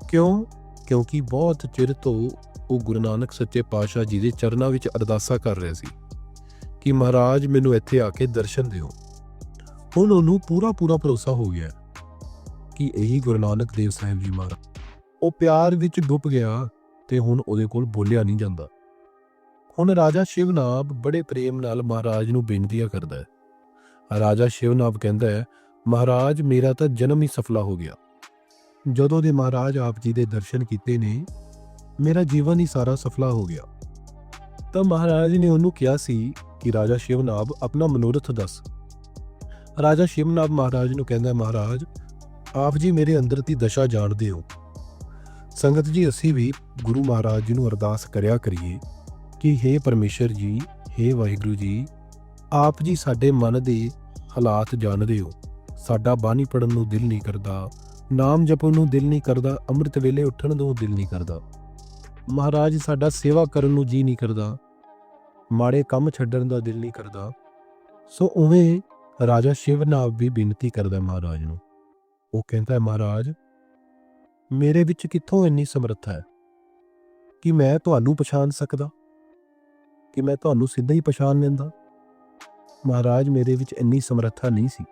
ਕਿਉਂ? ਕਿਉਂਕਿ ਬਹੁਤ ਚਿਰ ਤੋਂ ਉਹ ਗੁਰੂ ਨਾਨਕ ਸੱਚੇ ਪਾਤਸ਼ਾਹ ਜੀ ਦੇ ਚਰਨਾਂ ਵਿੱਚ ਅਰਦਾਸਾ ਕਰ ਰਿਹਾ ਸੀ ਕਿ ਮਹਾਰਾਜ ਮੈਨੂੰ ਇੱਥੇ ਆ ਕੇ ਦਰਸ਼ਨ ਦਿਓ। ਹੁਣ ਉਹਨੂੰ ਪੂਰਾ ਪੂਰਾ ਭਰੋਸਾ ਹੋ ਗਿਆ ਕਿ ਇਹੀ ਗੁਰੂ ਨਾਨਕ ਦੇਵ ਸਾਹਿਬ ਜੀ ਮਹਾਰਾਜ। ਉਹ ਪਿਆਰ ਵਿੱਚ ਡੁੱਬ ਗਿਆ ਤੇ ਹੁਣ ਉਹਦੇ ਕੋਲ ਬੋਲਿਆ ਨਹੀਂ ਜਾਂਦਾ। ਹੁਣ ਰਾਜਾ ਸ਼ਿਵਨਾਬ ਬੜੇ ਪ੍ਰੇਮ ਨਾਲ ਮਹਾਰਾਜ ਨੂੰ ਬੇਨਤੀਆਂ ਕਰਦਾ ਹੈ। ਰਾਜਾ ਸ਼ਿਵਨਾਬ ਕਹਿੰਦਾ ਹੈ, ਮਹਾਰਾਜ, ਮੇਰਾ ਤਾਂ ਜਨਮ ਹੀ ਸਫਲਾ ਹੋ ਗਿਆ। ਜਦੋਂ ਦੇ ਮਹਾਰਾਜ ਆਪ ਜੀ ਦੇ ਦਰਸ਼ਨ ਕੀਤੇ ਨੇ, ਮੇਰਾ ਜੀਵਨ ਹੀ ਸਾਰਾ ਸਫਲਾ ਹੋ ਗਿਆ। ਤਾਂ ਮਹਾਰਾਜ ਨੇ ਉਹਨੂੰ ਕਿਹਾ ਸੀ ਕਿ ਰਾਜਾ ਸ਼ਿਵਨਾਬ ਆਪਣਾ ਮਨੋਰਥ ਦੱਸ। ਰਾਜਾ ਸ਼ਿਵਨਾਬ ਮਹਾਰਾਜ ਨੂੰ ਕਹਿੰਦਾ, ਮਹਾਰਾਜ, ਆਪ ਜੀ ਮੇਰੇ ਅੰਦਰ ਦੀ ਦਸ਼ਾ ਜਾਣਦੇ ਹੋ। ਸੰਗਤ ਜੀ, ਅਸੀਂ ਵੀ ਗੁਰੂ ਮਹਾਰਾਜ ਜੀ ਨੂੰ ਅਰਦਾਸ ਕਰਿਆ ਕਰੀਏ ਕਿ हे ਪਰਮੇਸ਼ਰ ਜੀ हे ਵਾਹਿਗੁਰੂ ਜੀ ਆਪ ਜੀ ਸਾਡੇ ਮਨ ਦੇ ਹਾਲਾਤ ਜਾਣਦੇ ਹੋ। ਸਾਡਾ ਬਾਣੀ ਪੜਨ ਨੂੰ ਦਿਲ ਨਹੀਂ ਕਰਦਾ, ਨਾਮ ਜਪਣ ਨੂੰ ਦਿਲ ਨਹੀਂ ਕਰਦਾ, ਅੰਮ੍ਰਿਤ ਵੇਲੇ ਉੱਠਣ ਨੂੰ ਦਿਲ ਨਹੀਂ ਕਰਦਾ। ਮਹਾਰਾਜ ਸਾਡਾ ਸੇਵਾ ਕਰਨ ਨੂੰ ਜੀ ਨਹੀਂ ਕਰਦਾ, ਮਾੜੇ ਕੰਮ ਛੱਡਣ ਦਾ ਦਿਲ ਨਹੀਂ ਕਰਦਾ। ਸੋ ਉਵੇਂ ਰਾਜਾ ਸ਼ਿਵਨਾਬ ਵੀ ਬੇਨਤੀ ਕਰਦਾ ਮਹਾਰਾਜ ਨੂੰ। ਉਹ ਕਹਿੰਦਾ ਹੈ, ਮਹਾਰਾਜ, ਮੇਰੇ ਵਿੱਚ ਕਿੱਥੋਂ ਇੰਨੀ ਸਮਰੱਥਾ ਹੈ ਕਿ ਮੈਂ ਤੁਹਾਨੂੰ ਪਛਾਣ ਸਕਦਾ? ਕਿ ਮੈਂ ਤੁਹਾਨੂੰ ਸਿੱਧਾ ਹੀ ਪਛਾਣ ਲੈਂਦਾ? ਮਹਾਰਾਜ ਮੇਰੇ ਵਿੱਚ ਇੰਨੀ ਸਮਰੱਥਾ ਨਹੀਂ ਸੀ।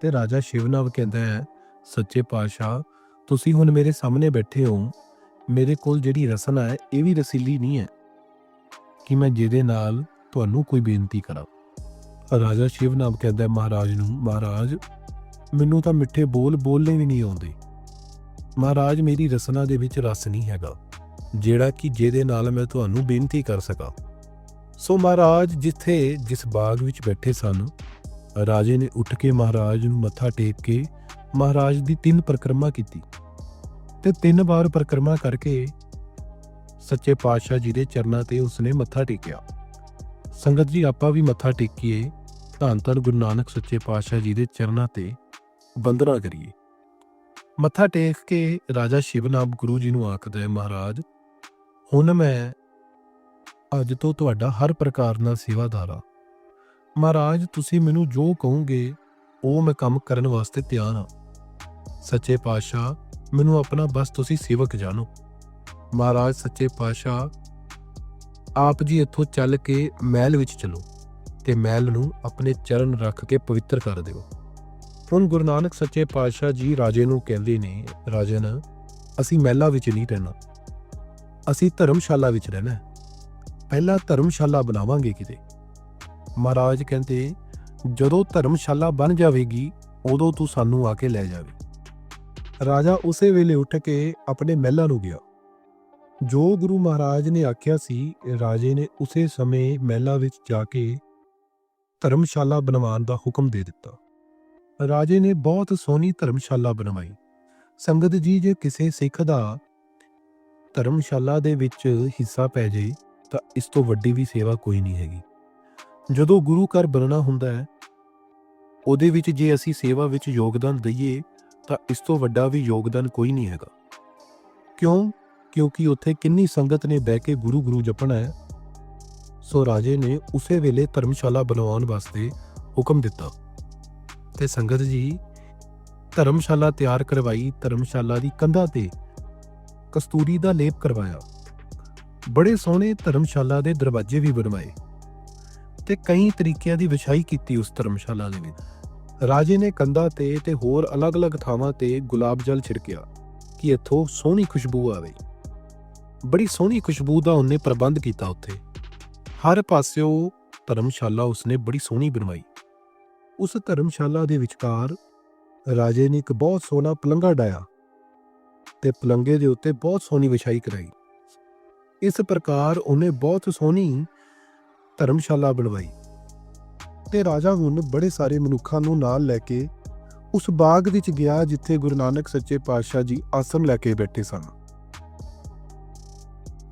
ਤੇ ਰਾਜਾ ਸ਼ਿਵਨਾਵ ਕਹਿੰਦਾ ਹੈ, ਸੱਚੇ ਪਾਤਸ਼ਾਹ, ਤੁਸੀਂ ਹੁਣ ਮੇਰੇ ਸਾਹਮਣੇ ਬੈਠੇ ਹੋ। ਮੇਰੇ ਕੋਲ ਜਿਹੜੀ ਰਸਨਾ ਹੈ, ਇਹ ਵੀ ਰਸੀਲੀ ਨਹੀਂ ਹੈ। ਕਿ ਮੈਂ ਜਿਹਦੇ ਨਾਲ ਤੁਹਾਨੂੰ ਕੋਈ ਬੇਨਤੀ ਕਰਾਂ। ਰਾਜਾ ਸ਼ਿਵਨਾਵ ਕਹਿੰਦਾ ਮਹਾਰਾਜ ਨੂੰ, ਮਹਾਰਾਜ, ਮੈਨੂੰ ਤਾਂ ਮਿੱਠੇ ਬੋਲ ਬੋਲਣੇ ਵੀ ਨਹੀਂ ਆਉਂਦੇ। ਮਹਾਰਾਜ, ਮੇਰੀ ਰਸਨਾ ਦੇ ਵਿੱਚ ਰਸ ਨਹੀਂ ਹੈਗਾ। ਜਿਹੜਾ ਕਿ ਜਿਹਦੇ ਨਾਲ ਮੈਂ ਤੁਹਾਨੂੰ ਬੇਨਤੀ ਕਰ ਸਕਾਂ। ਸੋ ਮਹਾਰਾਜ, ਜਿੱਥੇ ਜਿਸ ਬਾਗ ਵਿੱਚ ਬੈਠੇ ਸਨ, ਰਾਜੇ ਨੇ ਉੱਠ ਕੇ ਮਹਾਰਾਜ ਨੂੰ ਮੱਥਾ ਟੇਕ ਕੇ ਮਹਾਰਾਜ ਦੀ ਤਿੰਨ ਪਰਿਕਰਮਾ ਕੀਤੀ। ਤੇ ਤਿੰਨ ਵਾਰ ਪਰਿਕਰਮਾ ਕਰਕੇ ਸੱਚੇ ਪਾਤਸ਼ਾਹ ਜੀ ਦੇ ਚਰਨਾਂ ਤੇ ਉਸਨੇ ਮੱਥਾ ਟੇਕਿਆ। ਸੰਗਤ ਜੀ, ਆਪਾਂ ਵੀ ਮੱਥਾ ਟੇਕੀਏ, ਧੰਨ ਧੰਨ ਗੁਰੂ ਨਾਨਕ ਸੱਚੇ ਪਾਤਸ਼ਾਹ ਜੀ ਦੇ ਚਰਨਾਂ ਤੇ ਬੰਦਨਾ ਕਰੀਏ। ਮੱਥਾ ਟੇਕ ਕੇ ਰਾਜਾ ਸ਼ਿਵਨਾਮ ਗੁਰੂ ਜੀ ਨੂੰ ਆਖਦਾ ਹੈ, ਮਹਾਰਾਜ, ਹੁਣ ਮੈਂ ਅੱਜ ਤੋਂ ਤੁਹਾਡਾ ਹਰ ਪ੍ਰਕਾਰ ਨਾਲ ਸੇਵਾਦਾਰ ਆ ਮਹਾਰਾਜ, ਤੁਸੀਂ ਮੈਨੂੰ ਜੋ ਕਹੋਗੇ, ਉਹ ਮੈਂ ਕੰਮ ਕਰਨ ਵਾਸਤੇ ਤਿਆਰ ਹਾਂ। ਸੱਚੇ ਪਾਤਸ਼ਾਹ, ਮੈਨੂੰ ਆਪਣਾ ਬਸ ਤੁਸੀਂ ਸੇਵਕ ਜਾਣੋ। ਮਹਾਰਾਜ, ਸੱਚੇ ਪਾਤਸ਼ਾਹ, ਆਪ ਜੀ ਇੱਥੋਂ ਚੱਲ ਕੇ ਮਹਿਲ ਵਿੱਚ ਚਲੋ ਤੇ ਮਹਿਲ ਨੂੰ ਆਪਣੇ ਚਰਨ ਰੱਖ ਕੇ ਪਵਿੱਤਰ ਕਰ ਦਿਓ। ਹੁਣ ਗੁਰੂ ਨਾਨਕ ਸੱਚੇ ਪਾਤਸ਼ਾਹ ਜੀ ਰਾਜੇ ਨੂੰ ਕਹਿੰਦੇ ਨੇ, ਰਾਜਨ, ਅਸੀਂ ਮਹਿਲਾਂ ਵਿੱਚ ਨਹੀਂ ਰਹਿਣਾ। ਅਸੀਂ ਧਰਮਸ਼ਾਲਾ ਵਿੱਚ ਰਹਿਣਾ ਪਹਿਲਾਂ ਧਰਮਸ਼ਾਲਾ ਬਣਾਵਾਂਗੇ ਕਿਤੇ। ਮਹਾਰਾਜ ਕਹਿੰਦੇ, ਜਦੋਂ ਧਰਮਸ਼ਾਲਾ ਬਣ ਜਾਵੇਗੀ, ਉਦੋਂ ਤੂੰ ਸਾਨੂੰ ਆ ਕੇ ਲੈ ਜਾਵੇ। ਰਾਜਾ ਉਸੇ ਵੇਲੇ ਉੱਠ ਕੇ ਆਪਣੇ ਮਹਿਲਾਂ ਨੂੰ ਗਿਆ। ਜੋ ਗੁਰੂ ਮਹਾਰਾਜ ਨੇ ਆਖਿਆ ਸੀ, ਰਾਜੇ ਨੇ ਉਸੇ ਸਮੇਂ ਮਹਿਲਾਂ ਵਿੱਚ ਜਾ ਕੇ ਧਰਮਸ਼ਾਲਾ ਬਣਵਾਉਣ ਦਾ ਹੁਕਮ ਦੇ ਦਿੱਤਾ। ਰਾਜੇ ਨੇ ਬਹੁਤ ਸੋਹਣੀ ਧਰਮਸ਼ਾਲਾ ਬਣਵਾਈ। ਸੰਗਤ ਜੀ, ਜੇ ਕਿਸੇ ਸਿੱਖ ਦਾ ਧਰਮਸ਼ਾਲਾ ਦੇ ਵਿੱਚ ਹਿੱਸਾ ਪੈ ਜੇ ਤਾਂ ਇਸ ਤੋਂ ਵੱਡੀ ਵੀ ਸੇਵਾ ਕੋਈ ਨਹੀਂ ਹੈਗੀ। ਜਦੋਂ ਗੁਰੂ ਘਰ ਬਣਨਾ ਹੁੰਦਾ ਹੈ, ਉਹਦੇ ਵਿੱਚ ਜੇ ਅਸੀਂ ਸੇਵਾ ਵਿੱਚ ਯੋਗਦਾਨ ਦਈਏ, ਤਾਂ ਇਸ ਤੋਂ ਵੱਡਾ ਵੀ ਯੋਗਦਾਨ ਕੋਈ ਨਹੀਂ ਹੈਗਾ। ਕਿਉਂ? ਕਿਉਂਕਿ ਉੱਥੇ ਕਿੰਨੀ ਸੰਗਤ ਨੇ ਬਹਿ ਕੇ ਗੁਰੂ ਗੁਰੂ ਜਪਣਾ ਹੈ। ਸੋ ਰਾਜੇ ਨੇ ਉਸੇ ਵੇਲੇ ਧਰਮਸ਼ਾਲਾ ਬਣਾਉਣ ਵਾਸਤੇ ਹੁਕਮ ਦਿੱਤਾ। ਤੇ ਸੰਗਤ ਜੀ, ਧਰਮਸ਼ਾਲਾ ਤਿਆਰ ਕਰਵਾਈ, ਧਰਮਸ਼ਾਲਾ ਦੀ ਕੰਧਾਂ ਤੇ ਕਸਤੂਰੀ ਦਾ ਲੇਪ ਕਰਵਾਇਆ। ਬੜੇ ਸੋਹਣੇ ਧਰਮਸ਼ਾਲਾ ਦੇ ਦਰਵਾਜ਼ੇ ਵੀ ਬਣਵਾਏ ਤੇ ਕਈ ਤਰੀਕਿਆਂ ਦੀ ਵਿਛਾਈ ਕੀਤੀ ਉਸ ਧਰਮਸ਼ਾਲਾ ਦੇ ਵਿੱਚ। ਰਾਜੇ ਨੇ ਕੰਧਾਂ ਤੇ ਤੇ ਹੋਰ ਅਲੱਗ-ਅਲੱਗ ਥਾਵਾਂ ਤੇ ਗੁਲਾਬ ਜਲ ਛਿੜਕਿਆ ਕਿ ਇੱਥੋਂ ਸੋਹਣੀ ਖੁਸ਼ਬੂ ਆਵੇ। ਬੜੀ ਸੋਹਣੀ ਖੁਸ਼ਬੂ ਦਾ ਉਹਨੇ ਪ੍ਰਬੰਧ ਕੀਤਾ ਉੱਥੇ। ਹਰ ਪਾਸਿਓ ਧਰਮਸ਼ਾਲਾ ਉਸਨੇ ਬੜੀ ਸੋਹਣੀ ਬਣਵਾਈ। ਉਸ ਧਰਮਸ਼ਾਲਾ ਦੇ ਵਿਚਕਾਰ ਰਾਜੇ ਨੇ ਇੱਕ ਬਹੁਤ ਸੋਹਣਾ ਪਲੰਘਾ ਡਾਇਆ ਤੇ ਪਲੰਗੇ ਦੇ ਉੱਤੇ ਬਹੁਤ ਸੋਹਣੀ ਵਿਛਾਈ ਕਰਾਈ। ਇਸ ਪ੍ਰਕਾਰ ਉਹਨੇ ਬਹੁਤ ਸੋਹਣੀ ਧਰਮਸ਼ਾਲਾ ਬਣਵਾਈ ਤੇ ਰਾਜਾ ਹੁਣ ਬੜੇ ਸਾਰੇ ਮਨੁੱਖਾਂ ਨੂੰ ਨਾਲ ਲੈ ਕੇ ਉਸ ਬਾਗ ਵਿੱਚ ਗਿਆ ਜਿੱਥੇ ਗੁਰੂ ਨਾਨਕ ਸੱਚੇ ਪਾਤਸ਼ਾਹ ਜੀ ਆਸਣ ਲੈ ਕੇ ਬੈਠੇ ਸਨ।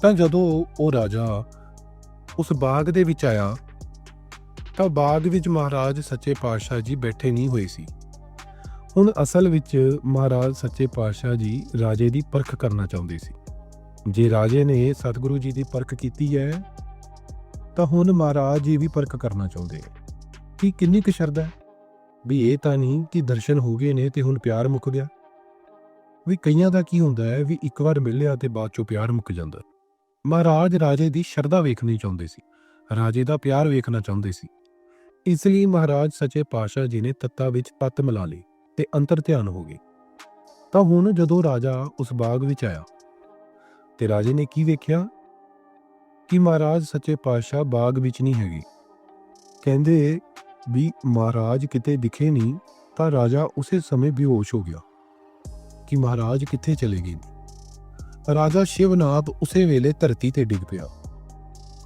ਤਾਂ ਜਦੋਂ ਉਹ ਰਾਜਾ ਉਸ ਬਾਗ ਦੇ ਵਿੱਚ ਆਇਆ, ਤਾਂ ਬਾਗ ਵਿੱਚ ਮਹਾਰਾਜ ਸੱਚੇ ਪਾਤਸ਼ਾਹ ਜੀ ਬੈਠੇ ਨਹੀਂ ਹੋਏ ਸੀ। ਹੁਣ ਅਸਲ ਵਿੱਚ ਮਹਾਰਾਜ ਸੱਚੇ ਪਾਤਸ਼ਾਹ ਜੀ ਰਾਜੇ ਦੀ ਪਰਖ ਕਰਨਾ ਚਾਹੁੰਦੇ ਸੀ। ਜੇ ਰਾਜੇ ਨੇ ਸਤਿਗੁਰੂ ਜੀ ਦੀ ਪਰਖ ਕੀਤੀ ਹੈ, ਤਾਂ ਹੁਣ ਮਹਾਰਾਜ ਜੀ ਵੀ ਪਰਖ ਕਰਨਾ ਚਾਹੁੰਦੇ ਹੈ ਕਿ ਕਿੰਨੀ ਕੁ ਸ਼ਰਧਾ ਹੈ? ਵੀ ਇਹ ਤਾਂ ਨਹੀਂ ਕਿ ਦਰਸ਼ਨ ਹੋ ਗਏ ਨੇ ਤੇ ਹੁਣ ਪਿਆਰ ਮੁੱਕ ਗਿਆ। ਵੀ ਕਈਆਂ ਦਾ ਕੀ ਹੁੰਦਾ ਹੈ ਵੀ ਇੱਕ ਵਾਰ ਮਿਲਿਆ ਤੇ ਬਾਅਦ ਚੋਂ ਪਿਆਰ ਮੁੱਕ ਜਾਂਦਾ। ਮਹਾਰਾਜ ਰਾਜੇ ਦੀ ਸ਼ਰਧਾ ਵੇਖਣੀ ਚਾਹੁੰਦੇ ਸੀ। ਰਾਜੇ ਦਾ ਪਿਆਰ ਵੇਖਣਾ ਚਾਹੁੰਦੇ ਸੀ। ਇਸ ਲਈ ਮਹਾਰਾਜ ਸੱਚੇ ਪਾਤਸ਼ਾਹ ਜੀ ਨੇ ਤੱਤਾ ਵਿੱਚ ਪੱਤ ਮਿਲਾ ਲਈ ਤੇ ਅੰਤਰ ਧਿਆਨ ਹੋ ਗਏ। ਤਾਂ ਹੁਣ ਜਦੋਂ ਰਾਜਾ ਉਸ ਬਾਗ ਵਿੱਚ ਆਇਆ ਤੇ ਰਾਜੇ ਨੇ ਕੀ ਵੇਖਿਆ? ਕਿ ਮਹਾਰਾਜ ਸੱਚੇ ਪਾਤਸ਼ਾਹ ਬਾਗ ਵਿੱਚ ਨਹੀਂ ਹੈਗੇ। ਕਹਿੰਦੇ ਵੀ ਮਹਾਰਾਜ ਕਿਤੇ ਦਿਖੇ ਨਹੀਂ, ਤਾਂ ਰਾਜਾ ਉਸੇ ਸਮੇਂ ਬੇਹੋਸ਼ ਹੋ ਗਿਆ ਕਿ ਮਹਾਰਾਜ ਕਿੱਥੇ ਚਲੇ ਗਏ ਰਾਜਾ ਸ਼ਿਵਨਾਥ ਉਸੇ ਵੇਲੇ ਧਰਤੀ ਤੇ ਡਿੱਗ ਪਿਆ।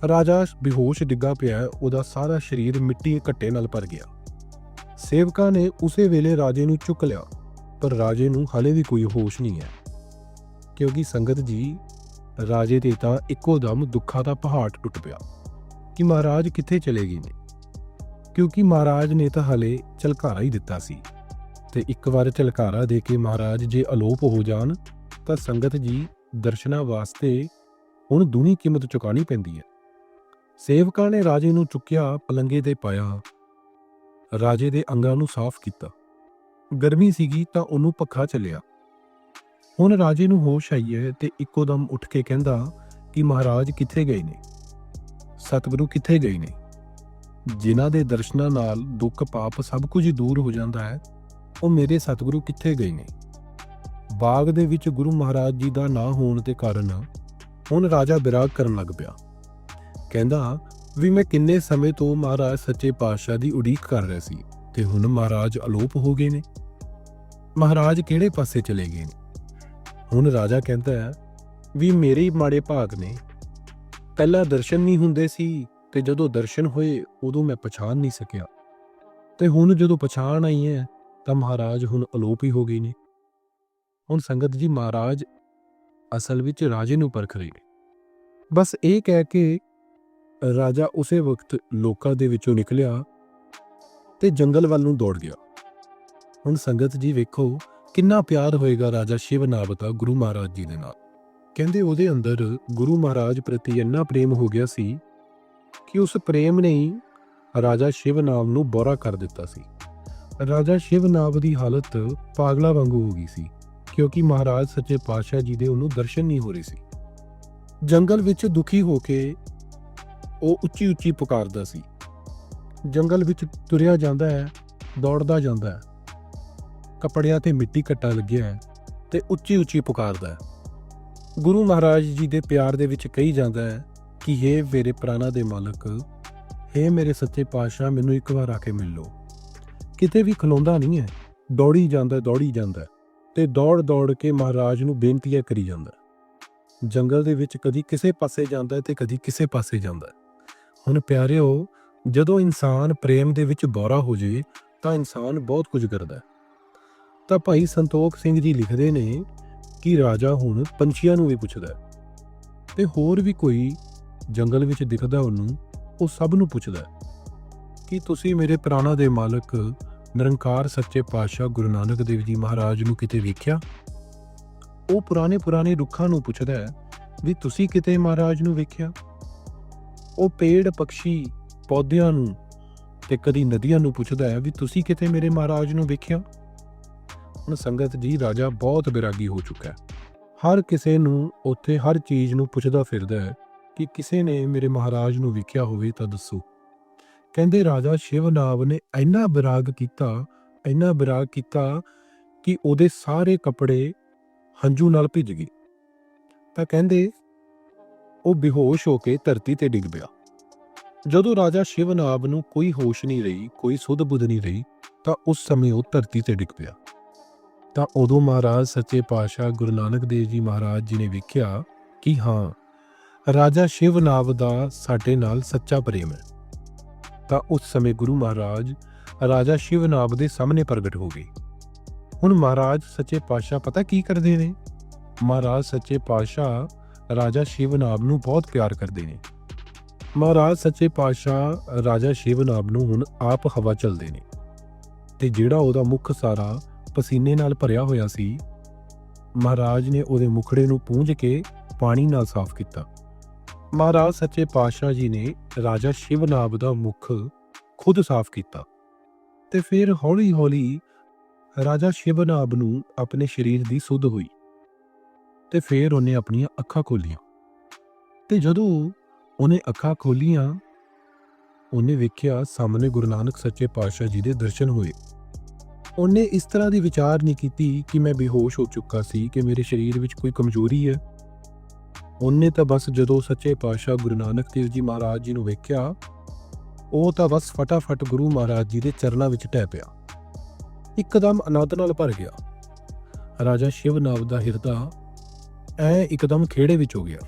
ਰਾਜਾ ਬੇਹੋਸ਼ ਡਿੱਗਾ ਪਿਆ, ਉਹਦਾ ਸਾਰਾ ਸਰੀਰ ਮਿੱਟੀ ਘੱਟੇ ਨਾਲ ਭਰ ਗਿਆ। ਸੇਵਕਾਂ ਨੇ ਉਸੇ ਵੇਲੇ ਰਾਜੇ ਨੂੰ ਚੁੱਕ ਲਿਆ, ਪਰ ਰਾਜੇ ਨੂੰ ਹਾਲੇ ਵੀ ਕੋਈ ਹੋਸ਼ ਨਹੀਂ ਹੈ। ਕਿਉਂਕਿ ਸੰਗਤ ਜੀ ਰਾਜੇ ਤੇ ਤਾਂ ਇੱਕੋ ਦਮ ਦੁੱਖਾਂ ਦਾ ਪਹਾੜ ਟੁੱਟ ਪਿਆ। ਕਿ ਮਹਾਰਾਜ ਕਿੱਥੇ ਚਲੇ ਗਏ ਨੇ? ਕਿਉਂਕਿ ਮਹਾਰਾਜ ਨੇ ਤਾਂ ਹਲੇ ਝਲਕਾਰਾ ਹੀ ਦਿੱਤਾ ਸੀ। ਤੇ ਇੱਕ ਵਾਰ ਝਲਕਾਰਾ ਦੇ ਕੇ ਮਹਾਰਾਜ ਜੇ ਅਲੋਪ ਹੋ ਜਾਣ, ਤਾਂ ਸੰਗਤ ਜੀ ਦਰਸ਼ਨਾਂ ਵਾਸਤੇ ਹੁਣ ਦੂਣੀ ਕੀਮਤ ਚੁਕਾਣੀ ਪੈਂਦੀ ਹੈ। ਸੇਵਕਾਂ ਨੇ ਰਾਜੇ ਨੂੰ ਚੁੱਕਿਆ ਪਲੰਗੇ ਤੇ ਪਾਇਆ। ਰਾਜੇ ਦੇ ਅੰਗਾਂ ਨੂੰ ਸਾਫ਼ ਕੀਤਾ। ਗਰਮੀ ਸੀਗੀ ਤਾਂ ਉਹਨੂੰ ਪੱਖਾ ਚੱਲਿਆ। ਹੁਣ ਰਾਜੇ ਨੂੰ ਹੋਸ਼ ਆਈ ਹੈ ਤੇ ਇੱਕੋ ਦਮ ਉੱਠ ਕੇ ਕਹਿੰਦਾ ਕਿ ਮਹਾਰਾਜ ਕਿੱਥੇ ਗਏ ਨੇ? ਸਤਿਗੁਰੂ ਕਿੱਥੇ ਗਏ ਨੇ? ਜਿਨ੍ਹਾਂ ਦੇ ਦਰਸ਼ਨਾਂ ਨਾਲ ਦੁੱਖ ਪਾਪ ਸਭ ਕੁਝ ਦੂਰ ਹੋ ਜਾਂਦਾ ਹੈ, ਉਹ ਮੇਰੇ ਸਤਿਗੁਰੂ ਕਿੱਥੇ ਗਏ ਨੇ? ਬਾਗ ਦੇ ਵਿੱਚ ਗੁਰੂ ਮਹਾਰਾਜ ਜੀ ਦਾ ਨਾ ਹੋਣ ਦੇ ਕਾਰਨ ਹੁਣ ਰਾਜਾ ਵਿਰਾਗ ਕਰਨ ਲੱਗ ਪਿਆ। ਕਹਿੰਦਾ, ਵੀ ਮੈਂ ਕਿੰਨੇ ਸਮੇਂ ਤੋਂ ਮਹਾਰਾਜ ਸੱਚੇ ਪਾਤਸ਼ਾਹ ਦੀ ਉਡੀਕ ਕਰ ਰਿਹਾ ਸੀ ਤੇ ਹੁਣ ਮਹਾਰਾਜ ਅਲੋਪ ਹੋ ਗਏ ਨੇ। ਮਹਾਰਾਜ ਕਿਹੜੇ ਪਾਸੇ ਚਲੇ ਗਏ ਨੇ? ਹੁਣ ਰਾਜਾ ਕਹਿੰਦਾ ਹੈ ਵੀ ਮੇਰੇ ਹੀ ਮਾੜੇ ਭਾਗ ਨੇ। ਪਹਿਲਾਂ ਦਰਸ਼ਨ ਨਹੀਂ ਹੁੰਦੇ ਸੀ ਤੇ ਜਦੋਂ ਦਰਸ਼ਨ ਹੋਏ ਉਦੋਂ ਮੈਂ ਪਛਾਣ ਨਹੀਂ ਸਕਿਆ। ਤੇ ਹੁਣ ਜਦੋਂ ਪਛਾਣ ਆਈ ਹੈ ਤਾਂ ਮਹਾਰਾਜ ਹੁਣ ਅਲੋਪ ਹੀ ਹੋ ਗਏ ਨੇ। ਹੁਣ ਸੰਗਤ ਜੀ ਮਹਾਰਾਜ ਅਸਲ ਵਿੱਚ ਰਾਜੇ ਨੂੰ ਪਰਖ ਰਹੇ ਨੇ। ਬਸ ਇਹ ਕਹਿ ਕੇ ਰਾਜਾ ਉਸੇ ਵਕਤ ਲੋਕਾਂ ਦੇ ਵਿੱਚੋਂ ਨਿਕਲਿਆ ਤੇ ਜੰਗਲ ਵੱਲ ਨੂੰ ਦੌੜ ਗਿਆ। ਹੁਣ ਸੰਗਤ ਜੀ ਵੇਖੋ ਕਿੰਨਾ ਪਿਆਰ ਹੋਏਗਾ ਰਾਜਾ ਸ਼ਿਵਨਾਭ ਦਾ ਗੁਰੂ ਮਹਾਰਾਜ ਜੀ ਦੇ ਨਾਲ? ਕਹਿੰਦੇ ਉਹਦੇ ਅੰਦਰ ਗੁਰੂ ਮਹਾਰਾਜ ਪ੍ਰਤੀ ਇੰਨਾ ਪ੍ਰੇਮ ਹੋ ਗਿਆ ਸੀ ਕਿ ਉਸ ਪ੍ਰੇਮ ਨੇ ਹੀ ਰਾਜਾ ਸ਼ਿਵਨਾਭ ਨੂੰ ਬੋਰਾ ਕਰ ਦਿੱਤਾ ਸੀ। ਰਾਜਾ ਸ਼ਿਵਨਾਭ ਦੀ ਹਾਲਤ ਪਾਗਲਾ ਵਾਂਗੂ ਹੋ ਗਈ ਸੀ, ਕਿਉਂਕਿ ਮਹਾਰਾਜ ਸੱਚੇ ਪਾਤਸ਼ਾਹ ਜੀ ਦੇ ਉਹਨੂੰ ਦਰਸ਼ਨ ਨਹੀਂ ਹੋ ਰਹੇ ਸੀ। ਜੰਗਲ ਵਿੱਚ ਦੁਖੀ ਹੋ ਕੇ ਉਹ ਉੱਚੀ ਉੱਚੀ ਪੁਕਾਰਦਾ ਸੀ। ਜੰਗਲ ਵਿੱਚ ਤੁਰਿਆ ਜਾਂਦਾ ਹੈ, ਦੌੜਦਾ ਜਾਂਦਾ ਹੈ। ਕੱਪੜਿਆਂ ਤੇ ਮਿੱਟੀ ਘੱਟਾ ਲੱਗਿਆ ਹੈ ਤੇ ਉੱਚੀ ਉੱਚੀ ਪੁਕਾਰਦਾ ਹੈ ਗੁਰੂ ਮਹਾਰਾਜ ਜੀ ਦੇ ਪਿਆਰ ਦੇ ਵਿੱਚ ਕਹੀ ਜਾਂਦਾ ਹੈ ਕਿ हे ਮੇਰੇ ਪ੍ਰਾਣਾ ਦੇ ਮਾਲਕ हे ਮੇਰੇ ਸੱਚੇ ਪਾਤਸ਼ਾਹ, ਮੈਨੂੰ ਇੱਕ ਵਾਰ ਆ ਕੇ ਮਿਲ ਲੋ ਕਿਤੇ ਵੀ ਖਲੋਂਦਾ ਨਹੀਂ ਹੈ, ਦੌੜੀ ਜਾਂਦਾ ਦੌੜੀ ਜਾਂਦਾ ਤੇ ਦੌੜ ਦੌੜ ਕੇ ਮਹਾਰਾਜ ਨੂੰ ਬੇਨਤੀਆਂ ਕਰੀ ਜਾਂਦਾ ਜੰਗਲ ਦੇ ਵਿੱਚ ਕਦੀ ਕਿਸੇ ਪਾਸੇ ਜਾਂਦਾ ਹੈ ਤੇ ਕਦੀ ਕਿਸੇ ਪਾਸੇ ਜਾਂਦਾ ਹੈ। ਹੁਣ ਪਿਆਰਿਓ, ਜਦੋਂ ਇਨਸਾਨ ਪ੍ਰੇਮ ਦੇ ਵਿੱਚ ਬੋਰਾ ਹੋ ਜੇ ਤਾਂ ਇਨਸਾਨ ਬਹੁਤ ਕੁਝ ਕਰਦਾ ਹੈ। ਤਾਂ ਭਾਈ ਸੰਤੋਖ ਸਿੰਘ ਜੀ ਲਿਖਦੇ ਨੇ ਕਿ ਰਾਜਾ ਹੁਣ ਪੰਛੀਆਂ ਨੂੰ ਵੀ ਪੁੱਛਦਾ ਹੈ ਤੇ ਹੋਰ ਵੀ ਕੋਈ ਜੰਗਲ ਵਿੱਚ ਦਿਖਦਾ ਉਹਨੂੰ, ਉਹ ਸਭ ਨੂੰ ਪੁੱਛਦਾ ਕਿ ਤੁਸੀਂ ਮੇਰੇ ਪ੍ਰਾਣਾ ਦੇ ਮਾਲਕ ਨਿਰੰਕਾਰ ਸੱਚੇ ਪਾਤਸ਼ਾਹ ਗੁਰੂ ਨਾਨਕ ਦੇਵ ਜੀ ਮਹਾਰਾਜ ਨੂੰ ਕਿਤੇ ਵੇਖਿਆ? ਉਹ ਪੁਰਾਣੇ ਪੁਰਾਣੇ ਰੁੱਖਾਂ ਨੂੰ ਪੁੱਛਦਾ ਵੀ ਤੁਸੀਂ ਕਿਤੇ ਮਹਾਰਾਜ ਨੂੰ ਵੇਖਿਆ? ਉਹ ਪੇੜ, ਪੰਛੀ, ਪੌਦਿਆਂ ਨੂੰ ਤੇ ਕਦੀ ਨਦੀਆਂ ਨੂੰ ਪੁੱਛਦਾ ਹੈ ਵੀ ਤੁਸੀਂ ਕਿਤੇ ਮੇਰੇ ਮਹਾਰਾਜ ਨੂੰ ਵੇਖਿਆ? ਹੁਣ ਸੰਗਤ ਜੀ ਰਾਜਾ ਬਹੁਤ ਬਿਰਾਗੀ ਹੋ ਚੁੱਕਾ ਹੈ। ਹਰ ਕਿਸੇ ਨੂੰ ਉੱਥੇ ਹਰ ਚੀਜ਼ ਨੂੰ ਪੁੱਛਦਾ ਫਿਰਦਾ ਹੈ ਕਿ ਕਿਸੇ ਨੇ ਮੇਰੇ ਮਹਾਰਾਜ ਨੂੰ ਵੇਖਿਆ ਹੋਵੇ ਤਾਂ ਦੱਸੋ। ਕਹਿੰਦੇ ਰਾਜਾ ਸ਼ਿਵਨਾਵ ਨੇ ਇੰਨਾ ਬਿਰਾਗ ਕੀਤਾ, ਇੰਨਾ ਬਿਰਾਗ ਕੀਤਾ ਕਿ ਉਹਦੇ ਸਾਰੇ ਕੱਪੜੇ ਹੰਝੂ ਨਾਲ ਭਿੱਜ ਗਏ। ਤਾਂ ਕਹਿੰਦੇ ਉਹ ਬੇਹੋਸ਼ ਹੋ ਕੇ ਧਰਤੀ ਤੇ ਡਿੱਗ ਪਿਆ। ਜਦੋਂ ਰਾਜਾ ਸ਼ਿਵਨਾਬ ਨੂੰ ਕੋਈ ਹੋਸ਼ ਨਹੀਂ ਰਹੀ, ਕੋਈ ਸੁਧ ਬੁੱਧ ਨਹੀਂ ਰਹੀ, ਤਾਂ ਉਸ ਸਮੇਂ ਉਹ ਧਰਤੀ ਤੇ ਡਿੱਗ ਪਿਆ। ਤਾਂ ਉਦੋਂ ਮਹਾਰਾਜ ਸੱਚੇ ਪਾਤਸ਼ਾਹ ਗੁਰੂ ਨਾਨਕ ਦੇਵ ਜੀ ਮਹਾਰਾਜ ਜੀ ਨੇ ਵੇਖਿਆ ਕਿ ਹਾਂ, ਰਾਜਾ ਸ਼ਿਵ ਸ਼ਿਵਨਾਬ ਦਾ ਸਾਡੇ ਨਾਲ ਸੱਚਾ ਪ੍ਰੇਮ ਹੈ। ਤਾਂ ਉਸ ਸਮੇਂ ਗੁਰੂ ਮਹਾਰਾਜ ਰਾਜਾ ਸ਼ਿਵਨਾਬ ਦੇ ਸਾਹਮਣੇ ਪ੍ਰਗਟ ਹੋ ਗਏ। ਹੁਣ ਮਹਾਰਾਜ ਸੱਚੇ ਪਾਤਸ਼ਾਹ ਪਤਾ ਕੀ ਕਰਦੇ ਨੇ? ਮਹਾਰਾਜ ਸੱਚੇ ਪਾਤਸ਼ਾਹ ਰਾਜਾ ਸ਼ਿਵਨਾਬ ਨੂੰ ਬਹੁਤ ਪਿਆਰ ਕਰਦੇ ਨੇ। ਮਹਾਰਾਜ ਸੱਚੇ ਪਾਤਸ਼ਾਹ ਰਾਜਾ ਸ਼ਿਵਨਾਬ ਨੂੰ ਹੁਣ ਆਪ ਹਵਾ ਚਲਦੇ ਨੇ। ਤੇ ਜਿਹੜਾ ਉਹਦਾ ਮੁੱਖ ਸਾਰਾ ਪਸੀਨੇ ਨਾਲ ਭਰਿਆ ਹੋਇਆ ਸੀ, ਮਹਾਰਾਜ ਨੇ ਉਹਦੇ ਮੁਖੜੇ ਨੂੰ ਪੂੰਝ ਕੇ ਪਾਣੀ ਨਾਲ ਸਾਫ਼ ਕੀਤਾ। ਮਹਾਰਾਜ ਸੱਚੇ ਪਾਤਸ਼ਾਹ ਜੀ ਨੇ ਰਾਜਾ ਸ਼ਿਵਨਾਬ ਦਾ ਮੁਖ ਖੁਦ ਸਾਫ਼ ਕੀਤਾ ਤੇ ਫਿਰ ਹੌਲੀ-ਹੌਲੀ ਰਾਜਾ ਸ਼ਿਵਨਾਬ ਨੂੰ ਆਪਣੇ ਸਰੀਰ ਦੀ ਸੁੱਧ ਹੋਈ ਤੇ ਫਿਰ ਉਹਨੇ ਆਪਣੀਆਂ ਅੱਖਾਂ ਖੋਲੀਆਂ ਤੇ ਜਦੋਂ ਉਹਨੇ ਅੱਖਾਂ ਖੋਲੀਆਂ, ਉਹਨੇ ਵੇਖਿਆ ਸਾਹਮਣੇ ਗੁਰੂ ਨਾਨਕ ਸੱਚੇ ਪਾਤਸ਼ਾਹ ਜੀ ਦੇ ਦਰਸ਼ਨ ਹੋਏ। ਉਹਨੇ ਇਸ ਤਰ੍ਹਾਂ ਦੀ ਵਿਚਾਰ ਨਹੀਂ ਕੀਤੀ ਕਿ ਮੈਂ ਬੇਹੋਸ਼ ਹੋ ਚੁੱਕਾ ਸੀ ਕਿ ਮੇਰੇ ਸਰੀਰ ਵਿੱਚ ਕੋਈ ਕਮਜ਼ੋਰੀ ਹੈ। ਉਹਨੇ ਤਾਂ ਬਸ ਜਦੋਂ ਸੱਚੇ ਪਾਤਸ਼ਾਹ ਗੁਰੂ ਨਾਨਕ ਦੇਵ ਜੀ ਮਹਾਰਾਜ ਜੀ ਨੂੰ ਵੇਖਿਆ, ਉਹ ਤਾਂ ਬਸ ਫਟਾਫਟ ਗੁਰੂ ਮਹਾਰਾਜ ਜੀ ਦੇ ਚਰਨਾਂ ਵਿੱਚ ਟਹਿ ਪਿਆ। ਇੱਕਦਮ ਆਨੰਦ ਨਾਲ ਭਰ ਗਿਆ। ਰਾਜਾ ਸ਼ਿਵਨਾਵ ਦਾ ਹਿਰਦਾ ਐ ਇੱਕਦਮ ਖੇੜੇ ਵਿੱਚ ਹੋ ਗਿਆ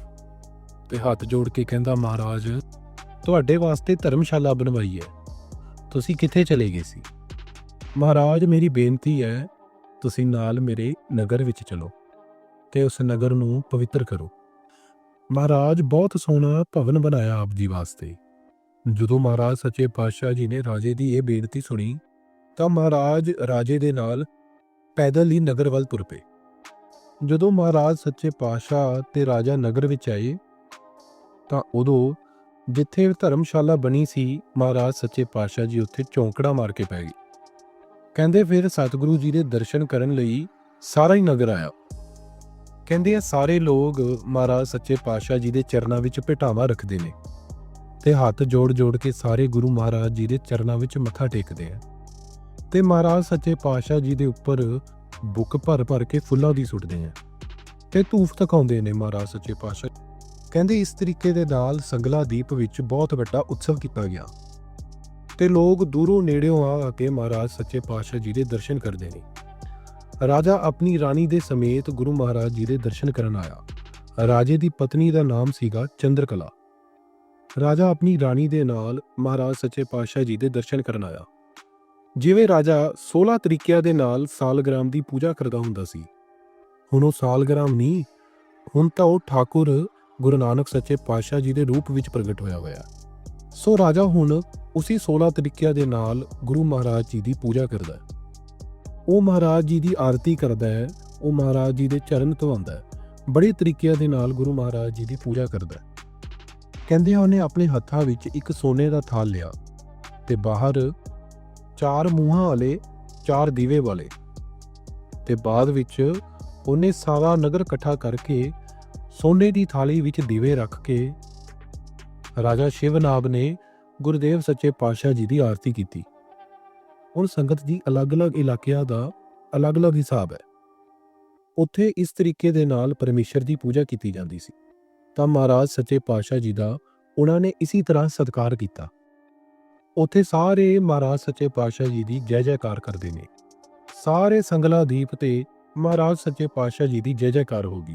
ਤੇ ਹੱਥ ਜੋੜ ਕੇ ਕਹਿੰਦਾ, ਮਹਾਰਾਜ, ਤੁਹਾਡੇ ਵਾਸਤੇ ਧਰਮਸ਼ਾਲਾ ਬਣਵਾਈ ਹੈ। ਤੁਸੀਂ ਕਿੱਥੇ ਚਲੇ ਗਏ ਸੀ? ਮਹਾਰਾਜ, ਮੇਰੀ ਬੇਨਤੀ ਹੈ, ਤੁਸੀਂ ਨਾਲ ਮੇਰੇ ਨਗਰ ਵਿੱਚ ਚਲੋ ਤੇ ਉਸ ਨਗਰ ਨੂੰ ਪਵਿੱਤਰ ਕਰੋ। ਮਹਾਰਾਜ, ਬਹੁਤ ਸੋਹਣਾ ਭਵਨ ਬਣਾਇਆ ਆਪ ਜੀ ਵਾਸਤੇ। ਜਦੋਂ ਮਹਾਰਾਜ ਸੱਚੇ ਪਾਤਸ਼ਾਹ ਜੀ ਨੇ ਰਾਜੇ ਦੀ ਇਹ ਬੇਨਤੀ ਸੁਣੀ, ਤਾਂ ਮਹਾਰਾਜ ਰਾਜੇ ਦੇ ਨਾਲ ਪੈਦਲ ਹੀ ਨਗਰ ਵੱਲ ਤੁਰ ਪਏ। ਜਦੋਂ ਮਹਾਰਾਜ ਸੱਚੇ ਪਾਤਸ਼ਾਹ ਤੇ ਰਾਜਾ ਨਗਰ ਵਿੱਚ ਆਏ, ਤਾਂ ਉਦੋਂ ਜਿੱਥੇ ਧਰਮਸ਼ਾਲਾ ਬਣੀ ਸੀ, ਮਹਾਰਾਜ ਸੱਚੇ ਪਾਤਸ਼ਾਹ ਜੀ ਉੱਥੇ ਚੌਂਕੜਾ ਮਾਰ ਕੇ ਪੈ ਗਏ। ਕਹਿੰਦੇ ਫਿਰ ਸਤਿਗੁਰੂ ਜੀ ਦੇ ਦਰਸ਼ਨ ਕਰਨ ਲਈ ਸਾਰਾ ਹੀ ਨਗਰ ਆਇਆ। ਕਹਿੰਦੇ ਆ ਸਾਰੇ ਲੋਕ ਮਹਾਰਾਜ ਸੱਚੇ ਪਾਤਸ਼ਾਹ ਜੀ ਦੇ ਚਰਨਾਂ ਵਿੱਚ ਭਟਾਵਾ ਰੱਖਦੇ ਨੇ ਤੇ ਹੱਥ ਜੋੜ ਜੋੜ ਕੇ ਸਾਰੇ ਗੁਰੂ ਮਹਾਰਾਜ ਜੀ ਦੇ ਚਰਨਾਂ ਵਿੱਚ ਮੱਥਾ ਟੇਕਦੇ ਆ। ਤੇ ਮਹਾਰਾਜ ਸੱਚੇ ਪਾਤਸ਼ਾਹ ਜੀ ਦੇ ਉੱਪਰ ਬੁੱਕ ਭਰ ਭਰ ਕੇ ਫੁੱਲਾਂ ਦੀ ਸੁੱਟਦੇ ਆ ਤੇ ਧੂਫ ਤਕਾਉਂਦੇ ਨੇ ਮਹਾਰਾਜ ਸੱਚੇ ਪਾਤਸ਼ਾਹ। ਕਹਿੰਦੇ ਇਸ ਤਰੀਕੇ ਦੇ ਨਾਲ ਸੰਗਲਾ ਦੀਪ ਵਿੱਚ ਬਹੁਤ ਵੱਡਾ ਉਤਸਵ ਕੀਤਾ ਗਿਆ। ਤੇ ਲੋਕ ਦੂਰੋਂ ਨੇੜਿਓਂ ਆ ਕੇ ਮਹਾਰਾਜ ਸੱਚੇ ਪਾਤਸ਼ਾਹ ਜੀ ਦੇ ਦਰਸ਼ਨ ਕਰਦੇ ਨੇ। ਰਾਜਾ ਆਪਣੀ ਰਾਣੀ ਦੇ ਸਮੇਤ ਗੁਰੂ ਮਹਾਰਾਜ ਜੀ ਦੇ ਦਰਸ਼ਨ ਕਰਨ ਆਇਆ। ਰਾਜੇ ਦੀ ਪਤਨੀ ਦਾ ਨਾਮ ਸੀਗਾ ਚੰਦਰਕਲਾ। ਰਾਜਾ ਆਪਣੀ ਰਾਣੀ ਦੇ ਨਾਲ ਮਹਾਰਾਜ ਸੱਚੇ ਪਾਤਸ਼ਾਹ ਜੀ ਦੇ ਦਰਸ਼ਨ ਕਰਨ ਆਇਆ। ਜਿਵੇਂ ਰਾਜਾ 16 ਤਰੀਕਿਆਂ ਦੇ ਨਾਲ ਸਾਲਗ੍ਰਾਮ ਦੀ ਪੂਜਾ ਕਰਦਾ ਹੁੰਦਾ ਸੀ, ਹੁਣ ਉਹ ਸਾਲਗ੍ਰਾਮ ਨਹੀਂ, ਹੁਣ ਤਾਂ ਉਹ ਠਾਕੁਰ ਗੁਰੂ ਨਾਨਕ ਸੱਚੇ ਪਾਤਸ਼ਾਹ ਜੀ ਦੇ ਰੂਪ ਵਿੱਚ ਪ੍ਰਗਟ ਹੋਇਆ ਹੋਇਆ। ਸੋ ਰਾਜਾ ਹੁਣ ਉਸੇ 16 ਤਰੀਕਿਆਂ ਦੇ ਨਾਲ ਗੁਰੂ ਮਹਾਰਾਜ ਜੀ ਦੀ ਪੂਜਾ ਕਰਦਾ ਹੈ। ਉਹ ਮਹਾਰਾਜ ਜੀ ਦੀ ਆਰਤੀ ਕਰਦਾ ਹੈ, ਉਹ ਮਹਾਰਾਜ ਜੀ ਦੇ ਚਰਨ ਧਵਾਉਂਦਾ ਹੈ। ਬੜੇ ਤਰੀਕਿਆਂ ਦੇ ਨਾਲ ਗੁਰੂ ਮਹਾਰਾਜ ਜੀ ਦੀ ਪੂਜਾ ਕਰਦਾ ਹੈ। ਕਹਿੰਦੇ ਆ, ਉਹਨੇ ਆਪਣੇ ਹੱਥਾਂ ਵਿੱਚ ਇੱਕ ਸੋਨੇ ਦਾ ਥਾਲ ਲਿਆ ਤੇ ਬਾਹਰ ਚਾਰ ਮੂੰਹਾਂ ਵਾਲੇ, ਚਾਰ ਦੀਵੇ ਵਾਲੇ ਤੇ ਬਾਅਦ ਵਿੱਚ ਉਹਨੇ ਸਾਰਾ ਨਗਰ ਇਕੱਠਾ ਕਰਕੇ ਸੋਨੇ ਦੀ ਥਾਲੀ ਵਿੱਚ ਦੀਵੇ ਰੱਖ ਕੇ ਰਾਜਾ ਸ਼ਿਵਨਾਬ ਨੇ ਗੁਰਦੇਵ ਸੱਚੇ ਪਾਤਸ਼ਾਹ ਜੀ ਦੀ ਆਰਤੀ ਕੀਤੀ। ਹੁਣ ਸੰਗਤ ਜੀ ਅਲੱਗ-ਅਲੱਗ ਇਲਾਕਿਆਂ ਦਾ ਅਲੱਗ-ਅਲੱਗ ਹਿਸਾਬ ਹੈ। ਉੱਥੇ ਇਸ ਤਰੀਕੇ ਦੇ ਨਾਲ ਪਰਮੇਸ਼ਰ ਦੀ ਪੂਜਾ ਕੀਤੀ ਜਾਂਦੀ ਸੀ। ਤਾਂ ਮਹਾਰਾਜ ਸੱਚੇ ਪਾਤਸ਼ਾਹ ਜੀ ਦਾ ਉਹਨਾਂ ਨੇ ਇਸੇ ਤਰ੍ਹਾਂ ਸਤਿਕਾਰ ਕੀਤਾ। ਉੱਥੇ ਸਾਰੇ ਮਹਾਰਾਜ ਸੱਚੇ ਪਾਤਸ਼ਾਹ ਜੀ ਦੀ ਜੈ ਜੈਕਾਰ ਕਰਦੇ ਨੇ। ਸਾਰੇ ਸੰਗਲਾ ਦੀਪ ਤੇ ਮਹਾਰਾਜ ਸੱਚੇ ਪਾਤਸ਼ਾਹ ਜੀ ਦੀ ਜੈ ਜੈਕਾਰ ਹੋ ਗਈ।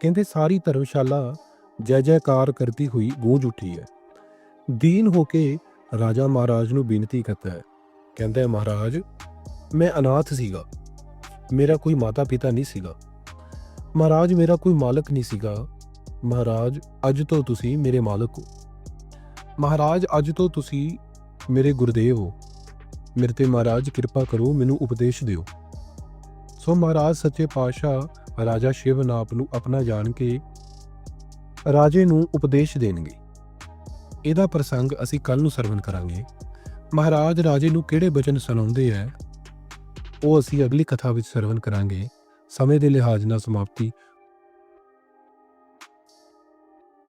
ਕਹਿੰਦੇ ਸਾਰੀ ਧਰਮਸ਼ਾਲਾ ਜੈ ਜੈਕਾਰ ਕਰਦੀ ਹੋਈ ਗੂੰਜ ਉੱਠੀ ਹੈ। ਦੀਨ ਹੋ ਕੇ ਰਾਜਾ ਮਹਾਰਾਜ ਨੂੰ ਬੇਨਤੀ ਕਰਦਾ ਹੈ। ਕਹਿੰਦਾ ਹੈ, ਮਹਾਰਾਜ, ਮੈਂ ਅਨਾਥ ਸੀਗਾ। ਮੇਰਾ ਕੋਈ ਮਾਤਾ ਪਿਤਾ ਨਹੀਂ ਸੀਗਾ। ਮਹਾਰਾਜ, ਮੇਰਾ ਕੋਈ ਮਾਲਕ ਨਹੀਂ ਸੀਗਾ। ਮਹਾਰਾਜ, ਅੱਜ ਤੋਂ ਤੁਸੀਂ ਮੇਰੇ ਮਾਲਕ ਹੋ। ਮਹਾਰਾਜ, ਅੱਜ ਤੋਂ ਤੁਸੀਂ ਮੇਰੇ ਗੁਰਦੇਵ ਹੋ। ਮੇਰੇ ਤੇ ਮਹਾਰਾਜ ਕਿਰਪਾ ਕਰੋ, ਮੈਨੂੰ ਉਪਦੇਸ਼ ਦਿਓ। ਸੋ ਮਹਾਰਾਜ ਸੱਚੇ ਪਾਤਸ਼ਾਹ ਰਾਜਾ ਸ਼ਿਵ ਨਾਪ ਨੂੰ ਆਪਣਾ ਜਾਣ ਕੇ ਰਾਜੇ ਨੂੰ ਉਪਦੇਸ਼ ਦੇਣਗੇ। ਇਹਦਾ ਪ੍ਰਸੰਗ ਅਸੀਂ ਕੱਲ ਨੂੰ ਸਰਵਣ ਕਰਾਂਗੇ। ਮਹਾਰਾਜ ਰਾਜੇ ਨੂੰ ਕਿਹੜੇ ਬਚਨ ਸੁਣਾਉਂਦੇ ਆ ਉਹ ਅਸੀਂ ਅਗਲੀ ਕਥਾ ਵਿੱਚ ਸਰਵਣ ਕਰਾਂਗੇ। ਸਮੇਂ ਦੇ ਲਿਹਾਜ਼ ਨਾਲ ਸਮਾਪਤੀ।